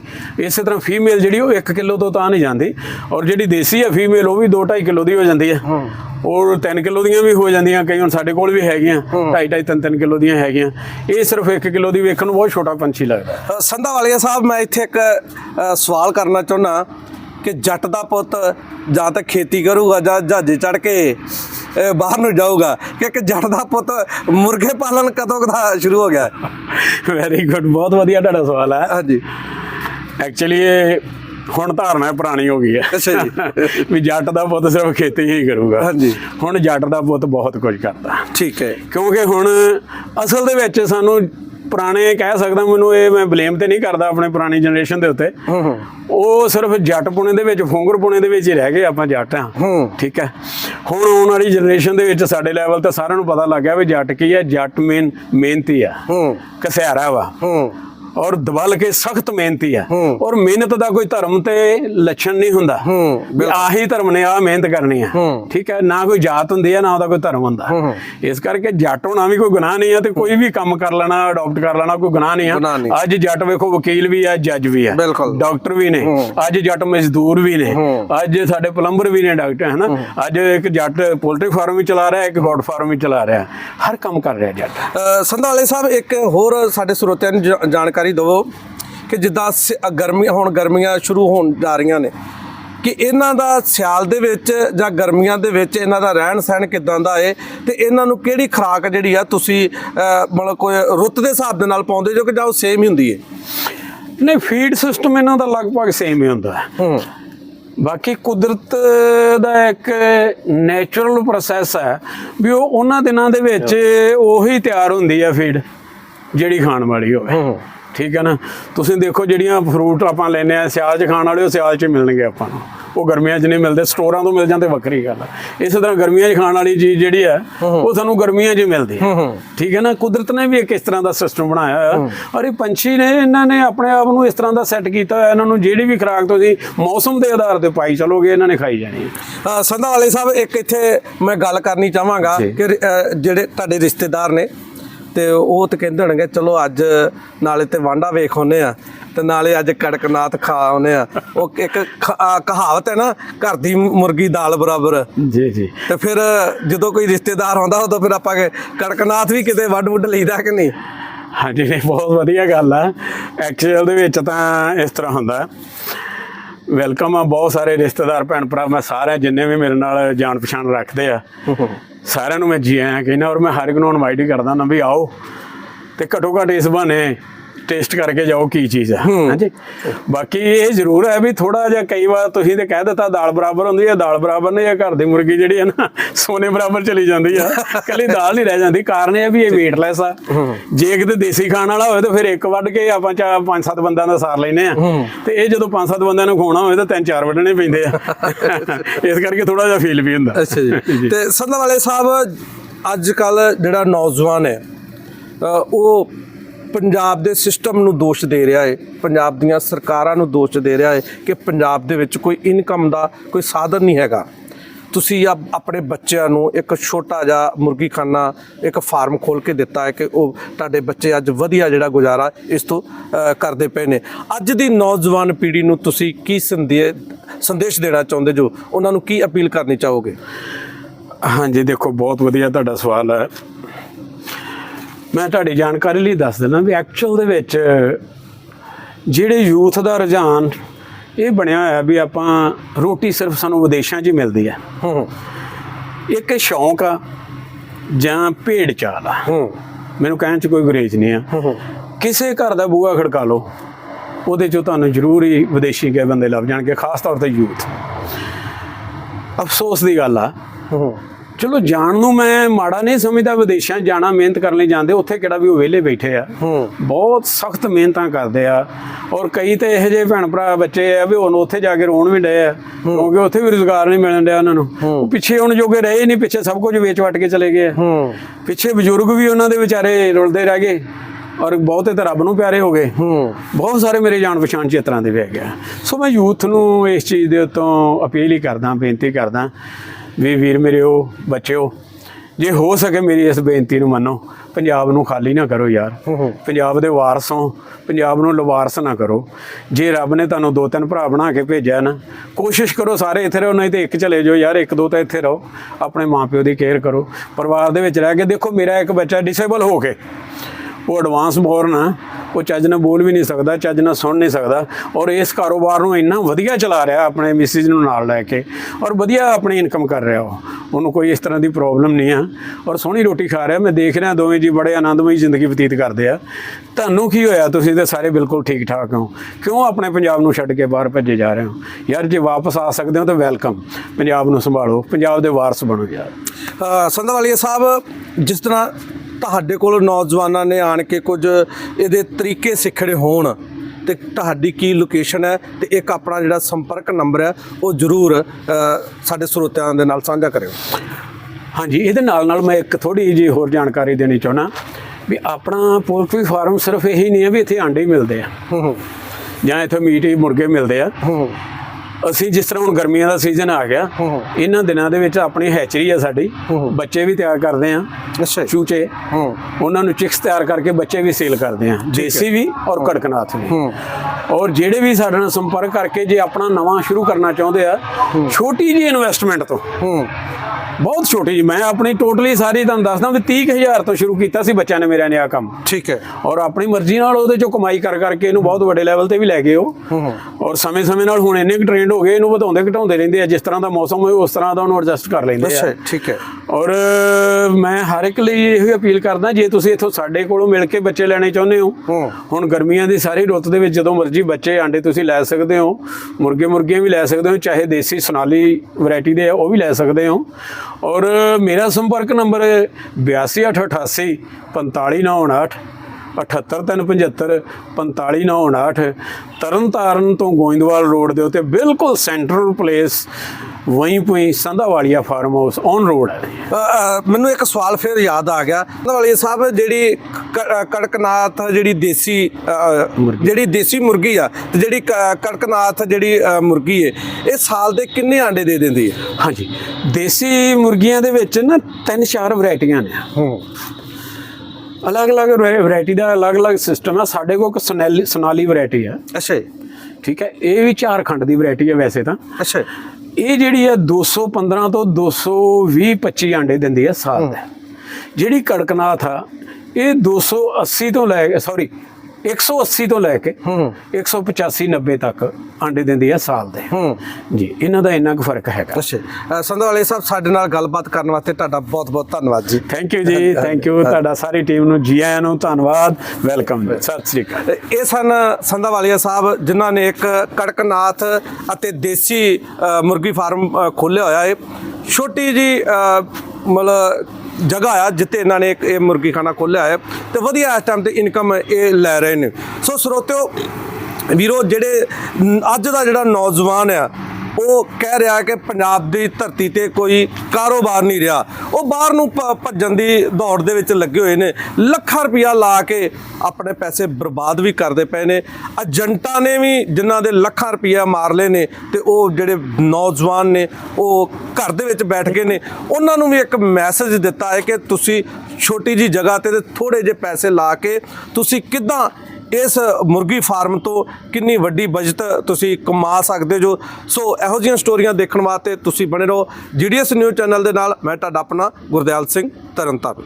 ਇਸੇ ਤਰ੍ਹਾਂ ਫੀਮੇਲ ਜਿਹੜੀ ਉਹ 1 ਕਿਲੋ ਤੋਂ ਤਾਂ ਨਹੀਂ ਜਾਂਦੀ ਔਰ ਜਿਹੜੀ ਦੇਸੀ ਆ ਫੀਮੇਲ ਉਹ ਵੀ 2.5 ਕਿਲੋ ਦੀ ਹੋ ਜਾਂਦੀ ਹੈ। ਔਰ 3 ਕਿਲੋ ਦੀਆਂ ਵੀ ਹੋ ਜਾਂਦੀਆਂ ਕਈ ਹੁਣ ਸਾਡੇ ਕੋਲ ਵੀ ਹੈਗੀਆਂ 2.5 2.5 3 ਕਿਲੋ ਦੀਆਂ ਹੈਗੀਆਂ। ਇਹ ਸਿਰਫ 1 ਕਿਲੋ ਦੀ ਵੇਖਣ ਨੂੰ ਬਹੁਤ ਛੋਟਾ ਪੰਛੀ ਲੱਗਦਾ। ਅ, ਸੰਧਾਵਾਲੀਆ ਸਾਹਿਬ ਮੈਂ ਇੱਥੇ ਇੱਕ ਸਵਾਲ ਕਰਨਾ ਚਾਹੁੰਦਾ ਕਿ ਜੱਟ ਦਾ ਪੁੱਤ ਜਾਂ ਤਾਂ ਖੇਤੀ ਕਰੂਗਾ ਜਾਂ ਜਹਾਜ਼ੇ ਚੜ ਕੇ ਬਾਹਰ ਨੂੰ ਜਾਊਗਾ ਕਿ ਇੱਕ ਜੱਟ ਦਾ ਪੁੱਤ ਮੁਰਗੇ ਪਾਲਣ ਕਦੋਂ ਦਾ ਸ਼ੁਰੂ ਹੋ ਗਿਆ? ਵੈਰੀ ਗੁੱਡ ਬਹੁਤ ਵਧੀਆ ਤੁਹਾਡਾ ਸਵਾਲ ਹੈ। ਹਾਂਜੀ। ਐਕਚੁਅਲੀ ਇਹ ਹੁਣ ਧਾਰਨਾ ਪੁਰਾਣੀ ਹੋ ਗਈ ਹੈ। ਅੱਛਾ ਜੀ। ਵੀ ਜੱਟ ਦਾ ਪੁੱਤ ਸਿਰਫ ਖੇਤੀ ਹੀ ਕਰੂਗਾ। ਹਾਂਜੀ। ਹੁਣ ਜੱਟ ਦਾ ਪੁੱਤ ਬਹੁਤ ਕੁਝ ਕਰਦਾ। ਠੀਕ ਹੈ। ਕਿਉਂਕਿ ਹੁਣ ਅਸਲ ਦੇ ਵਿੱਚ ਸਾਨੂੰ ਪੁਰਾਣੇ ਕਹਿ ਸਕਦਾ ਮੈਨੂੰ ਇਹ ਮੈਂ ਬਲੇਮ ਤੇ ਨਹੀਂ ਕਰਦਾ ਆਪਣੇ ਪੁਰਾਣੀ ਜਨਰੇਸ਼ਨ ਦੇ ਉੱਤੇ। ਉਹ ਸਿਰਫ ਜੱਟ ਪੁਣੇ ਦੇ ਵਿੱਚ ਫੋਂਗਰ ਪੁਣੇ ਦੇ ਵਿੱਚ ਹੀ ਰਹਿ ਗਏ ਆਪਾਂ ਜੱਟ ਆ ਹੂੰ। ਠੀਕ ਹੈ। ਹੁਣ ਆਉਣ ਵਾਲੀ ਜਨਰੇਸ਼ਨ ਦੇ ਵਿੱਚ ਸਾਡੇ ਲੈਵਲ ਤੇ ਸਾਰਿਆਂ ਨੂੰ ਪਤਾ ਲੱਗ ਗਿਆ ਵੀ ਜੱਟ ਕੀ ਹੈ ਜੱਟ ਮੇਨ ਮਿਹਨਤੀ ਆ ਹੂੰ। ਕਸਿਆਰਾ ਵਾ। ਹੂੰ। ਔਰ ਦਬਲ ਕੇ ਸਖਤ ਮਿਹਨਤੀ ਆ। ਔਰ ਮਿਹਨਤ ਦਾ ਕੋਈ ਧਰਮ ਤੇ ਲੱਛਣ ਨਹੀਂ ਹੁੰਦਾ ਆਹੀ ਧਰਮ ਨੇ ਆ ਮਿਹਨਤ ਕਰਨੀ ਆ। ਠੀਕ ਹੈ ਨਾ ਕੋਈ ਜਾਤ ਹੁੰਦੀ ਆ ਨਾ ਉਹਦਾ ਕੋਈ ਧਰਮ ਹੁੰਦਾ। ਇਸ ਕਰਕੇ ਜੱਟ ਹੋਣਾ ਵੀ ਕੋਈ ਗੁਨਾਹ ਨਹੀਂ ਆ ਤੇ ਕੋਈ ਵੀ ਕੰਮ ਕਰ ਲੈਣਾ ਅਡਾਪਟ ਕਰ ਲੈਣਾ ਕੋਈ ਗੁਨਾਹ ਨਹੀਂ ਆ। ਅੱਜ ਜੱਟ ਵੇਖੋ ਵਕੀਲ ਵੀ ਆ ਜੱਜ ਵੀ ਆ। ਡਾਕਟਰ ਵੀ ਨੇ। ਅੱਜ ਜੱਟ ਮਜ਼ਦੂਰ ਵੀ ਨੇ। ਅੱਜ ਸਾਡੇ ਪਲੰਬਰ ਵੀ ਨੇ ਡਾਕਟਰ ਹਨਾ ਅੱਜ ਇੱਕ ਜੱਟ ਪੋਲਟਰੀ ਫਾਰਮ ਵੀ ਚਲਾ ਰਿਹਾ ਇੱਕ ਗੋਡ ਫਾਰਮ ਵੀ ਚਲਾ ਰਿਹਾ ਹਰ ਕੰਮ ਕਰ ਰਿਹਾ ਜੱਟ ਸੰਧਾਲੇ ਸਾਹਿਬ ਇੱਕ ਹੋਰ ਸਾਡੇ ਸਰੋਤਿਆਂ ਨੂੰ ਜਾ- ਜਾਣਕਾਰੀ ਦਿਵੋ ਕਿ ਜਿੱਦਾਂ ਗਰਮੀ ਹੁਣ ਗਰਮੀਆਂ ਸ਼ੁਰੂ ਹੋਣ ਜਾ ਰਹੀਆਂ ਨੇ ਕਿ ਇਹਨਾਂ ਦਾ ਸਿਆਲ ਦੇ ਵਿੱਚ ਜਾਂ ਗਰਮੀਆਂ ਦੇ ਵਿੱਚ ਇਹਨਾਂ ਦਾ ਰਹਿਣ ਸਹਿਣ ਕਿਦਾਂ ਦਾ ਏ ਤੇ ਇਹਨਾਂ ਨੂੰ ਕਿਹੜੀ ਖੁਰਾਕ ਜਿਹੜੀ ਆ ਤੁਸੀਂ ਮਤਲਬ ਕੋਈ ਰੁੱਤ ਦੇ ਹਿਸਾਬ ਦੇ ਨਾਲ ਪਾਉਂਦੇ ਜੋ ਕਿ ਜਾਂ ਉਹ ਸੇਮ ਹੀ ਹੁੰਦੀ ਏ? ਨਹੀਂ ਫੀਡ ਸਿਸਟਮ ਇਹਨਾਂ ਦਾ ਲਗਭਗ ਸੇਮ ਹੀ ਹੁੰਦਾ ਹੈ। ਬਾਕੀ ਕੁਦਰਤ ਦਾ ਇੱਕ ਨੇਚਰਲ ਪ੍ਰੋਸੈਸ ਹੈ ਵੀ ਉਹ ਉਹਨਾਂ ਦਿਨਾਂ ਦੇ ਵਿੱਚ ਉਹੀ ਤਿਆਰ ਹੁੰਦੀ ਹੈ ਫੀਡ ਜਿਹੜੀ ਖਾਣ ਵਾਲੀ ਹੋਵੇ। ਠੀਕ ਹੈ ਨਾ? ਤੁਸੀਂ ਦੇਖੋ ਜਿਹੜੀਆਂ ਫਰੂਟ ਆਪਾਂ ਲੈਨੇ ਆ ਸਿਆਲ 'ਚ ਖਾਣ ਵਾਲੇ ਉਹ ਸਿਆਲ 'ਚ ਮਿਲਣਗੇ ਆਪਾਂ ਨੂੰ। ਉਹ ਗਰਮੀਆਂ 'ਚ ਨਹੀਂ ਮਿਲਦੇ ਸਟੋਰਾਂ ਤੋਂ ਮਿਲ ਜਾਂਦੇ ਵੱਖਰੀ ਗੱਲ ਹੈ ਇਸੇ ਤਰ੍ਹਾਂ ਗਰਮੀਆਂ 'ਚ ਖਾਣ ਵਾਲੀ ਚੀਜ਼ ਜਿਹੜੀ ਹੈ ਉਹ ਸਾਨੂੰ ਗਰਮੀਆਂ 'ਚ ਹੀ ਮਿਲਦੀ ਹੈ। ਠੀਕ ਹੈ ਨਾ? ਕੁਦਰਤ ਨੇ ਵੀ ਇੱਕ ਇਸ ਤਰ੍ਹਾਂ ਦਾ ਸਿਸਟਮ ਬਣਾਇਆ ਹੋਇਆ। ਔਰ ਇਹ ਪੰਛੀ ਨੇ ਇਹਨਾਂ ਨੇ ਆਪਣੇ ਆਪ ਨੂੰ ਇਸ ਤਰ੍ਹਾਂ ਦਾ ਸੈੱਟ ਕੀਤਾ ਹੋਇਆ। ਇਹਨਾਂ ਨੂੰ ਜਿਹੜੀ ਵੀ ਖੁਰਾਕ ਤੁਸੀਂ ਮੌਸਮ ਦੇ ਆਧਾਰ ਤੇ ਪਾਈ ਚਲੋਗੇ ਇਹਨਾਂ ਨੇ ਖਾਈ ਜਾਣੀ ਹੈ। ਅ, ਸੰਧਾ ਵਾਲੇ ਸਾਹਿਬ ਇੱਕ ਇੱਥੇ ਮੈਂ ਗੱਲ ਕਰਨੀ ਚਾਹਾਂਗਾ। ਕਿ ਜਿਹੜੇ ਤੁਹਾਡੇ ਰਿਸ਼ਤੇਦਾਰ ਨੇ ਤੇ ਉਹ ਤੇ ਕਹਿੰਦੇ ਹੋਣਗੇ ਚਲੋ ਅੱਜ ਨਾਲੇ ਤੇ ਵਾਂਡਾ ਵੇਖ ਆਉਂਦੇ ਆ ਤੇ ਨਾਲੇ ਅੱਜ ਕੜਕਨਾਥ ਖਾ ਆਉਂਦੇ ਆ। ਉਹ ਇੱਕ ਕਹਾਵਤ ਹੈ ਨਾ ਘਰ ਦੀ ਮੁਰਗੀ ਦਾਲ ਬਰਾਬਰ। ਜੀ ਜੀ। ਤੇ ਫਿਰ ਜਦੋਂ ਕੋਈ ਰਿਸ਼ਤੇਦਾਰ ਆਉਂਦਾ ਉਦੋਂ ਫਿਰ ਆਪਾਂ ਕੜਕਨਾਥ ਵੀ ਕਿਤੇ ਵੱਡ ਵੁੱਡ ਲਈਦਾ ਕਿ ਨਹੀਂ? ਹਾਂਜੀ ਨਹੀਂ ਬਹੁਤ ਵਧੀਆ ਗੱਲ ਆ। ਐਕਚੁਅਲ ਦੇ ਵਿੱਚ ਤਾਂ ਇਸ ਤਰ੍ਹਾਂ ਹੁੰਦਾ। ਵੈਲਕਮ ਆ ਬਹੁਤ ਸਾਰੇ ਰਿਸ਼ਤੇਦਾਰ, ਭੈਣ ਭਰਾ, ਮੈਂ ਸਾਰੇ ਜਿੰਨੇ ਵੀ ਮੇਰੇ ਨਾਲ ਜਾਣ ਪਛਾਣ ਰੱਖਦੇ ਆ, ਸਾਰਿਆਂ ਨੂੰ ਮੈਂ ਜੀ ਆਇਆਂ ਕਹਿੰਦਾ ਔਰ ਮੈਂ ਹਰ ਇੱਕ ਨੂੰ ਇਨਵਾਈਟ ਹੀ ਕਰਦਾ ਨਾ ਵੀ ਆਓ ਤੇ ਘਟੋ ਘੱਟ ਇਸ ਬਹਾਨੇ ਟੇਸਟ ਕਰਕੇ ਜਾਓ ਕੀ ਚੀਜ਼ ਹੈ। ਹਾਂਜੀ। ਬਾਕੀ ਇਹ ਜ਼ਰੂਰ ਹੈ ਵੀ ਥੋੜਾ ਜਿਹਾ ਕਈ ਵਾਰ ਤੁਸੀਂ ਤੇ ਕਹਿ ਦਿੱਤਾ ਦਾਲ ਬਰਾਬਰ ਹੁੰਦੀ ਹੈ ਦਾਲ ਬਰਾਬਰ ਨਹੀਂ ਹੈ ਘਰ ਦੀ ਮੁਰਗੀ ਜਿਹੜੀ ਹੈ ਨਾ ਸੋਨੇ ਬਰਾਬਰ ਚਲੀ ਜਾਂਦੀ ਆ। ਕੱਲੀ ਦਾਲ ਨਹੀਂ ਰਹਿ ਜਾਂਦੀ। ਕਾਰਨ ਇਹ ਵੀ ਇਹ ਵੇਟਲੈਸ ਆ। ਜੇ ਕਿਤੇ ਦੇਸੀ ਖਾਣ ਵਾਲਾ ਹੋਵੇ ਤਾਂ ਫਿਰ ਇੱਕ ਵੱਢ ਕੇ ਆਪਾਂ ਚਾ ਪੰਜ ਸੱਤ ਬੰਦਿਆਂ ਦਾ ਸਾਰ ਲੈਨੇ ਆ। ਤੇ ਇਹ ਜਦੋਂ ਪੰਜ ਸੱਤ ਬੰਦਿਆਂ ਨੂੰ ਖਵਾਉਣਾ ਹੋਵੇ ਤਾਂ ਤਿੰਨ ਚਾਰ ਵੱਢਣੇ ਪੈਂਦੇ ਆ। ਇਸ ਕਰਕੇ ਥੋੜਾ ਜਿਹਾ ਫੀਲ ਵੀ ਹੁੰਦਾ। ਅੱਛਾ ਜੀ। ਤੇ ਸੰਧਾ ਵਾਲੇ ਸਾਹਿਬ ਅੱਜ ਕੱਲ ਜਿਹੜਾ ਨੌਜਵਾਨ ਹੈ ਉਹ ਪੰਜਾਬ ਦੇ ਸਿਸਟਮ ਨੂੰ ਦੋਸ਼ ਦੇ ਰਿਹਾ ਹੈ, ਪੰਜਾਬ ਦੀਆਂ ਸਰਕਾਰਾਂ ਨੂੰ ਦੋਸ਼ ਦੇ ਰਿਹਾ ਹੈ ਕਿ ਪੰਜਾਬ ਦੇ ਵਿੱਚ ਕੋਈ ਇਨਕਮ ਦਾ ਕੋਈ ਸਾਧਨ ਨਹੀਂ ਹੈਗਾ। ਤੁਸੀਂ ਆਪਣੇ ਬੱਚਿਆਂ ਨੂੰ ਇੱਕ ਛੋਟਾ ਜਿਹਾ ਮੁਰਗੀਖਾਨਾ, ਇੱਕ ਫਾਰਮ ਖੋਲ ਕੇ ਦਿੱਤਾ ਹੈ ਕਿ ਉਹ ਤੁਹਾਡੇ ਬੱਚੇ ਅੱਜ ਵਧੀਆ ਜਿਹੜਾ ਗੁਜ਼ਾਰਾ ਇਸ ਤੋਂ ਕਰਦੇ ਪਏ ਨੇ। ਅੱਜ ਦੀ ਨੌਜਵਾਨ ਪੀੜ੍ਹੀ ਨੂੰ ਤੁਸੀਂ ਕੀ ਸੰਦੇ ਸੰਦੇਸ਼ ਦੇਣਾ ਚਾਹੁੰਦੇ ਜੋ? ਉਹਨਾਂ ਨੂੰ ਕੀ ਅਪੀਲ ਕਰਨੀ ਚਾਹੋਗੇ? ਹਾਂਜੀ, ਦੇਖੋ, ਬਹੁਤ ਵਧੀਆ ਤੁਹਾਡਾ ਸਵਾਲ ਹੈ। ਮੈਂ ਤੁਹਾਡੀ ਜਾਣਕਾਰੀ ਲਈ ਦੱਸ ਦਿੰਦਾ ਵੀ ਐਕਚੁਅਲ ਦੇ ਵਿੱਚ ਜਿਹੜੇ ਯੂਥ ਦਾ ਰੁਝਾਨ ਇਹ ਬਣਿਆ ਹੋਇਆ ਵੀ ਆਪਾਂ ਰੋਟੀ ਸਿਰਫ ਸਾਨੂੰ ਵਿਦੇਸ਼ਾਂ 'ਚ ਹੀ ਮਿਲਦੀ ਹੈ। ਹੂੰ। ਇੱਕ ਸ਼ੌਂਕ ਆ ਜਾਂ ਭੇਡ ਚਾਲ ਆ। ਹੂੰ। ਮੈਨੂੰ ਕਹਿਣ 'ਚ ਕੋਈ ਗੁਰੇਜ ਨਹੀਂ ਆ। ਹੂੰ ਕਿਸੇ ਘਰ ਦਾ ਬੂਹਾ ਖੜਕਾ ਲਓ ਉਹਦੇ 'ਚੋਂ ਤੁਹਾਨੂੰ ਜ਼ਰੂਰ ਹੀ ਵਿਦੇਸ਼ੀ ਗਏ ਬੰਦੇ ਲੱਭ ਜਾਣਗੇ ਖਾਸ ਤੌਰ ਤੇ ਯੂਥ। ਅਫਸੋਸ ਦੀ ਗੱਲ ਆ। ਹੂੰ। ਚਲੋ ਜਾਣ ਨੂੰ ਮੈਂ ਮਾੜਾ ਨਹੀਂ ਸਮਝਦਾ ਵਿਦੇਸ਼ਾਂ ਜਾਣਾ ਮਿਹਨਤ ਕਰਨ ਲਈ ਜਾਂਦੇ ਉੱਥੇ ਕਿਹੜਾ ਵੀ ਉਹ ਵਿਹਲੇ ਬੈਠੇ ਆ। ਬਹੁਤ ਸਖਤ ਮਿਹਨਤਾਂ ਕਰਦੇ ਆ। ਔਰ ਕਈ ਤੇ ਇਹੋ ਜਿਹੇ ਭੈਣ ਭਰਾ ਬੱਚੇ ਆ ਵੀ ਹੁਣ ਉੱਥੇ ਜਾ ਕੇ ਰੋਣ ਵੀ ਡਏ ਆ ਕਿਉਂਕਿ ਉੱਥੇ ਵੀ ਰੁਜ਼ਗਾਰ ਨਹੀਂ ਮਿਲਣ ਡਿਆ ਉਹਨਾਂ ਨੂੰ। ਉਹ ਪਿੱਛੇ ਹੁਣ ਜੋਗੇ ਰਹੇ ਨਹੀਂ ਪਿੱਛੇ ਸਭ ਕੁਝ ਵੇਚ ਵਟ ਕੇ ਚਲੇ ਗਏ ਪਿੱਛੇ ਬਜ਼ੁਰਗ ਵੀ ਉਹਨਾਂ ਦੇ ਵਿਚਾਰੇ ਰੁਲਦੇ ਰਹਿ ਗਏ ਔਰ ਬਹੁਤੇ ਤਾਂ ਰੱਬ ਨੂੰ ਪਿਆਰੇ ਹੋ ਗਏ। ਹੂੰ। ਬਹੁਤ ਸਾਰੇ ਮੇਰੇ ਜਾਣ ਪਛਾਣ ਚਿੱਤਰਾਂ ਦੇ ਵੀ ਆ। ਸੋ ਮੈਂ ਯੂਥ ਨੂੰ ਇਸ ਚੀਜ਼ ਦੇ ਉੱਤੋਂ ਅਪੀਲ ਹੀ ਕਰਦਾ ਬੇਨਤੀ ਕਰਦਾ ਵੀ ਵੀਰ ਮੇਰਿਓ ਬੱਚਿਓ ਜੇ ਹੋ ਸਕੇ ਮੇਰੀ ਇਸ ਬੇਨਤੀ ਨੂੰ ਮੰਨੋ ਪੰਜਾਬ ਨੂੰ ਖਾਲੀ ਨਾ ਕਰੋ ਯਾਰ। ਪੰਜਾਬ ਦੇ ਵਾਰਸ ਹੋ ਪੰਜਾਬ ਨੂੰ ਲਵਾਰਸ ਨਾ ਕਰੋ। ਜੇ ਰੱਬ ਨੇ ਤੁਹਾਨੂੰ ਦੋ ਤਿੰਨ ਭਰਾ ਬਣਾ ਕੇ ਭੇਜਿਆ ਨਾ ਕੋਸ਼ਿਸ਼ ਕਰੋ ਸਾਰੇ ਇੱਥੇ ਰਹੋ ਨਹੀਂ ਤੇ ਇੱਕ ਚਲੇ ਜਾਓ ਯਾਰ ਇੱਕ ਦੋ ਤਾਂ ਇੱਥੇ ਰਹੋ। ਆਪਣੇ ਮਾਪਿਓ ਦੀ ਕੇਅਰ ਕਰੋ। ਪਰਿਵਾਰ ਦੇ ਵਿੱਚ ਰਹਿ ਕੇ ਦੇਖੋ ਮੇਰਾ ਇੱਕ ਬੱਚਾ ਡਿਸੇਬਲ ਹੋ ਕੇ। ਉਹ ਐਡਵਾਂਸ ਬੋਰਨ ਆ ਉਹ ਚੱਜ ਨਾਲ ਬੋਲ ਵੀ ਨਹੀਂ ਸਕਦਾ ਚੱਜ ਨਾਲ ਸੁਣ ਨਹੀਂ ਸਕਦਾ ਔਰ ਇਸ ਕਾਰੋਬਾਰ ਨੂੰ ਇੰਨਾ ਵਧੀਆ ਚਲਾ ਰਿਹਾ ਆਪਣੇ ਮਿਸਿਸ ਨੂੰ ਨਾਲ ਲੈ ਕੇ ਔਰ ਵਧੀਆ ਆਪਣੀ ਇਨਕਮ ਕਰ ਰਿਹਾ ਉਹ। ਉਹਨੂੰ ਕੋਈ ਇਸ ਤਰ੍ਹਾਂ ਦੀ ਪ੍ਰੋਬਲਮ ਨਹੀਂ ਆ ਔਰ ਸੋਹਣੀ ਰੋਟੀ ਖਾ ਰਿਹਾ ਮੈਂ ਦੇਖ ਰਿਹਾ ਦੋਵੇਂ ਜੀ ਬੜੇ ਆਨੰਦਮਈ ਜ਼ਿੰਦਗੀ ਬਤੀਤ ਕਰਦੇ ਆ। ਤੁਹਾਨੂੰ ਕੀ ਹੋਇਆ? ਤੁਸੀਂ ਤੇ ਸਾਰੇ ਬਿਲਕੁਲ ਠੀਕ ਠਾਕ ਹੋ। ਕਿਉਂ ਆਪਣੇ ਪੰਜਾਬ ਨੂੰ ਛੱਡ ਕੇ ਬਾਹਰ ਭੱਜੇ ਜਾ ਰਹੇ ਹੋ? ਯਾਰ ਜੇ ਵਾਪਸ ਆ ਸਕਦੇ ਹੋ ਤਾਂ ਵੈਲਕਮ ਪੰਜਾਬ ਨੂੰ ਸੰਭਾਲੋ ਪੰਜਾਬ ਦੇ ਵਾਰਸ ਬਣੋ। ਯਾਰ ਅ, ਸੰਧਵਾਲੀਆ ਸਾਹਿਬ ਜਿਸ ਤਰ੍ਹਾਂ ਤੁਹਾਡੇ ਕੋਲ ਨੌਜਵਾਨਾਂ ਨੇ ਆਣ ਕੇ ਕੁਝ ਇਹਦੇ ਤਰੀਕੇ ਸਿੱਖਣੇ ਹੋਣ ਤੇ ਤੁਹਾਡੀ ਕੀ ਲੋਕੇਸ਼ਨ ਹੈ ਤੇ ਇੱਕ ਆਪਣਾ ਜਿਹੜਾ ਸੰਪਰਕ ਨੰਬਰ ਹੈ ਉਹ ਜ਼ਰੂਰ ਸਾਡੇ ਸਰੋਤਿਆਂ ਦੇ ਨਾਲ ਸਾਂਝਾ ਕਰਿਓ। ਹਾਂਜੀ ਇਹਦੇ ਨਾਲ ਨਾਲ ਮੈਂ ਇੱਕ ਥੋੜੀ ਜਿਹੀ ਹੋਰ ਜਾਣਕਾਰੀ ਦੇਣੀ ਚਾਹੁੰਦਾ ਵੀ ਆਪਣਾ ਪੋਲਟਰੀ ਫਾਰਮ ਸਿਰਫ ਇਹੀ ਨਹੀਂ ਹੈ ਵੀ ਇੱਥੇ ਆਂਡੇ ਹੀ ਮਿਲਦੇ ਆ। ਹੂੰ ਹੂੰ। ਜਾਂ ਇੱਥੇ ਮੀਟ ਹੀ ਮੁਰਗੇ ਮਿਲਦੇ ਆ। ਹੂੰ। ਅਸੀਂ ਜਿਸ ਤਰ੍ਹਾਂ ਹੁਣ ਗਰਮੀਆਂ ਦਾ ਸੀਜ਼ਨ ਆ ਗਿਆ। ਇਹਨਾਂ ਦਿਨਾਂ ਦੇ ਵਿੱਚ ਆਪਣੀ ਹੈਚਰੀ ਆ ਸਾਡੀ। ਬੱਚੇ ਵੀ ਤਿਆਰ ਕਰਦੇ ਆ ਅੱਛਾ। ਚੂਚੇ। ਹੂੰ। ਉਹਨਾਂ ਨੂੰ ਚਿਕਸ ਤਿਆਰ ਕਰਕੇ ਬੱਚੇ ਵੀ ਸੇਲ ਕਰਦੇ ਆ ਦੇਸੀ ਵੀ ਔਰ ਕੜਕਨਾਥ ਵੀ। ਹੂੰ। ਔਰ ਜਿਹੜੇ ਵੀ ਸਾਡੇ ਨਾਲ ਸੰਪਰਕ ਕਰਕੇ ਜੇ ਆਪਣਾ ਨਵਾਂ ਸ਼ੁਰੂ ਕਰਨਾ ਚਾਹੁੰਦੇ ਆ ਛੋਟੀ ਜੀ ਇਨਵੈਸਟਮੈਂਟ ਤੋਂ ਹੂੰ। ਬਹੁਤ ਛੋਟੀ ਜੀ ਮੈਂ ਆਪਣੀ ਟੋਟਲੀ ਸਾਰੀ ਤੁਹਾਨੂੰ ਦੱਸਦਾ ਵੀ 30000 ਤੋਂ ਸ਼ੁਰੂ ਕੀਤਾ ਸੀ ਬੱਚਿਆਂ ਨੇ ਮੇਰਿਆਂ ਨੇ ਆ ਕੰਮ। ਠੀਕ ਹੈ। ਔਰ ਆਪਣੀ ਮਰਜ਼ੀ ਨਾਲ ਉਹਦੇ ਚੋਂ ਕਮਾਈ ਕਰ ਕਰਕੇ ਇਹਨੂੰ ਬਹੁਤ ਵੱਡੇ ਲੈਵਲ ਤੇ ਵੀ ਲੈ ਗਏ ਉਹ। ਹੂੰ ਔਰ ਸਮੇਂ-ਸਮੇਂ ਨਾਲ ਹੁਣ ਇੰਨੇ ਕੁ ਟ੍ਰੈਂਡ ਹੋ ਗਏ ਇਹਨੂੰ ਵਧਾਉਂਦੇ ਘਟਾਉਂਦੇ ਰਹਿੰਦੇ ਆ ਜਿਸ ਤਰ੍ਹਾਂ ਦਾ ਮੌਸਮ ਹੋਏ ਉਸ ਤਰ੍ਹਾਂ ਦਾ ਉਹਨੂੰ ਐਡਜਸਟ ਕਰ ਲੈਂਦੇ ਅੱਛਾ ਆ ਜੀ, ਠੀਕ ਹੈ। ਔਰ ਮੈਂ ਹਰ ਇੱਕ ਲਈ ਇਹੋ ਅਪੀਲ ਕਰਦਾ ਜੇ ਤੁਸੀਂ ਇੱਥੋਂ ਸਾਡੇ ਕੋਲੋਂ ਮਿਲ ਕੇ ਬੱਚੇ ਲੈਣੇ ਚਾਹੁੰਦੇ ਹੋ ਹੁਣ ਗਰਮੀਆਂ ਦੀ ਸਾਰੀ ਰੁੱਤ ਦੇ ਵਿੱਚ ਜਦੋਂ ਮਰਜ਼ੀ ਬੱਚੇ ਆਂਡੇ ਤੁਸੀਂ ਲੈ ਸਕਦੇ ਹੋ ਮੁਰਗੇ ਮੁਰਗੀਆਂ ਵੀ ਲੈ ਸਕਦੇ ਹੋ ਚਾਹੇ ਦੇਸੀ ਸੋਨਾਲੀ ਵੈਰਾਈਟੀ ਦੇ ਆ ਉਹ ਵੀ ਲੈ ਸਕਦੇ ਹੋ। ਔਰ ਮੇਰਾ ਸੰਪਰਕ ਨੰਬਰ 8288 45959 78375 45959 ਤਰਨਤਾਰਨ ਤੋਂ ਗੋਇੰਦਵਾਲ ਰੋਡ ਦੇ ਉੱਤੇ ਬਿਲਕੁਲ ਸੈਂਟਰਲ ਪਲੇਸ ਵਹੀਂ ਪਈ Sandhawalia farm house on road ਹੈ ਮੈਨੂੰ ਇੱਕ ਸਵਾਲ ਫਿਰ ਯਾਦ ਆ ਗਿਆ ਵਾਲੀ ਸਾਹਿਬ ਜਿਹੜੀ ਕੜਕਨਾਥ ਜਿਹੜੀ ਦੇਸੀ ਜਿਹੜੀ ਦੇਸੀ ਮੁਰਗੀ ਆ ਤੇ ਜਿਹੜੀ ਕੜਕਨਾਥ ਜਿਹੜੀ ਮੁਰਗੀ ਹੈ ਇਹ ਸਾਲ ਦੇ ਕਿੰਨੇ ਆਂਡੇ ਦੇ ਦਿੰਦੀ ਹੈ ਹਾਂਜੀ ਦੇਸੀ ਮੁਰਗੀਆਂ ਦੇ ਵਿੱਚ ਨਾ ਤਿੰਨ ਚਾਰ ਵੈਰਾਈਟੀਆਂ ਨੇ ਹੂੰ ਅਲੱਗ-ਅਲੱਗ ਵੈਰਾਈਟੀ ਦਾ ਅਲੱਗ-ਅਲੱਗ ਸਿਸਟਮ ਹੈ ਸਾਡੇ ਕੋਲ ਇੱਕ ਸੋਨਾਲੀ ਸੋਨਾਲੀ ਵੈਰਾਈਟੀ ਹੈ ਅੱਛਾ ਠੀਕ ਹੈ ਇਹ ਵੀ ਝਾਰਖੰਡ ਦੀ ਵੈਰਾਈਟੀ ਹੈ ਵੈਸੇ ਤਾਂ ਅੱਛਾ ਇਹ ਜਿਹੜੀ ਹੈ 215 ਤੋਂ 220 25 ਆਂਡੇ ਦਿੰਦੀ ਹੈ ਸਾਲ ਦੇ। ਜਿਹੜੀ ਕੜਕਨਾਥ ਆ ਇਹ 280 ਤੋਂ ਲੈ ਕੇ ਸੌਰੀ 180 ਤੋਂ ਲੈ ਕੇ ਹੂੰ। 185 90 ਤੱਕ ਆਂਡੇ ਦਿੰਦੀ ਆ ਸਾਲ ਦੇ। ਹੂੰ। ਜੀ ਇਹਨਾਂ ਦਾ ਇੰਨਾ ਕੁ ਫ਼ਰਕ ਹੈਗਾ। ਅੱਛਾ ਸੰਧਵਾਲੇ ਸਾਹਿਬ ਸਾਡੇ ਨਾਲ ਗੱਲਬਾਤ ਕਰਨ ਵਾਸਤੇ ਤੁਹਾਡਾ ਬਹੁਤ ਬਹੁਤ ਧੰਨਵਾਦ ਜੀ। ਥੈਂਕ ਯੂ ਜੀ ਥੈਂਕ ਯੂ ਤੁਹਾਡਾ ਸਾਰੀ ਟੀਮ ਨੂੰ ਜੀ ਆਇਆਂ ਨੂੰ ਧੰਨਵਾਦ। ਵੈਲਕਮ ਸਤਿ ਸ੍ਰੀ ਅਕਾਲ। ਇਹ ਸਨ ਸੰਧਾਵਾਲੀਆ ਸਾਹਿਬ ਜਿਨ੍ਹਾਂ ਨੇ ਇੱਕ ਕੜਕਨਾਥ ਅਤੇ ਦੇਸੀ ਮੁਰਗੀ ਫਾਰਮ ਖੋਲ੍ਹਿਆ ਹੋਇਆ ਹੈ ਛੋਟੀ ਜੀ ਮਤਲਬ ਜਗ੍ਹਾ ਆ ਜਿੱਥੇ ਇਹਨਾਂ ਨੇ ਇੱਕ ਇਹ ਮੁਰਗੀ ਖਾਨਾ ਖੋਲ੍ਹਿਆ ਹੈ ਤੇ ਵਧੀਆ ਇਸ ਟਾਈਮ ਤੇ ਇਨਕਮ ਇਹ ਲੈ ਰਹੇ ਨੇ। ਸੋ ਸਰੋਤਿਓ ਵੀਰੋ, ਜਿਹੜੇ ਅੱਜ ਦਾ ਜਿਹੜਾ ਨੌਜਵਾਨ ਆ ਉਹ ਕਹਿ ਰਿਹਾ ਕਿ ਪੰਜਾਬ ਦੀ ਧਰਤੀ ਤੇ ਕੋਈ ਕਾਰੋਬਾਰ ਨਹੀਂ ਰਿਹਾ। ਉਹ ਬਾਹਰ ਨੂੰ ਭੱਜਣ ਦੀ ਦੌੜ ਦੇ ਵਿੱਚ ਲੱਗੇ ਹੋਏ ਨੇ। ਲੱਖਾਂ ਰੁਪਇਆ ਲਾ ਕੇ ਆਪਣੇ ਪੈਸੇ ਬਰਬਾਦ ਵੀ ਕਰਦੇ ਪਏ ਨੇ। ਏਜੰਟਾਂ ਨੇ ਵੀ ਜਿਨ੍ਹਾਂ ਦੇ ਲੱਖਾਂ ਰੁਪਇਆ ਮਾਰ ਲਏ ਨੇ ਤੇ ਉਹ ਜਿਹੜੇ ਨੌਜਵਾਨ ਨੇ, ਉਹ ਘਰ ਦੇ ਵਿੱਚ ਬੈਠ ਗਏ ਨੇ। ਉਹਨਾਂ ਨੂੰ ਵੀ ਇੱਕ ਮੈਸੇਜ ਦਿੱਤਾ ਹੈ ਕਿ ਤੁਸੀਂ ਛੋਟੀ ਜੀ ਜਗ੍ਹਾ ਤੇ ਥੋੜੇ ਜਿਹੇ ਪੈਸੇ ਲਾ ਕੇ ਤੁਸੀਂ ਕਿੱਦਾਂ ਇਸ ਮੁਰਗੀ ਫਾਰਮ ਤੋਂ ਕਿੰਨੀ ਵੱਡੀ ਬਜਟ ਤੁਸੀਂ ਕਮਾ ਸਕਦੇ ਜੋ? ਸੋ ਇਹੋ ਜਿਹੀਆਂ ਸਟੋਰੀਆਂ ਦੇਖਣ ਵਾਸਤੇ ਤੁਸੀਂ ਬਣੇ ਰਹੋ ਜੀਡੀਐਸ ਨਿਊਜ਼ ਚੈਨਲ ਦੇ ਨਾਲ। ਮੈਂ ਤੁਹਾਡਾ ਆਪਣਾ ਗੁਰਦਿਆਲ ਸਿੰਘ ਤਰਨਤਾਰਨ।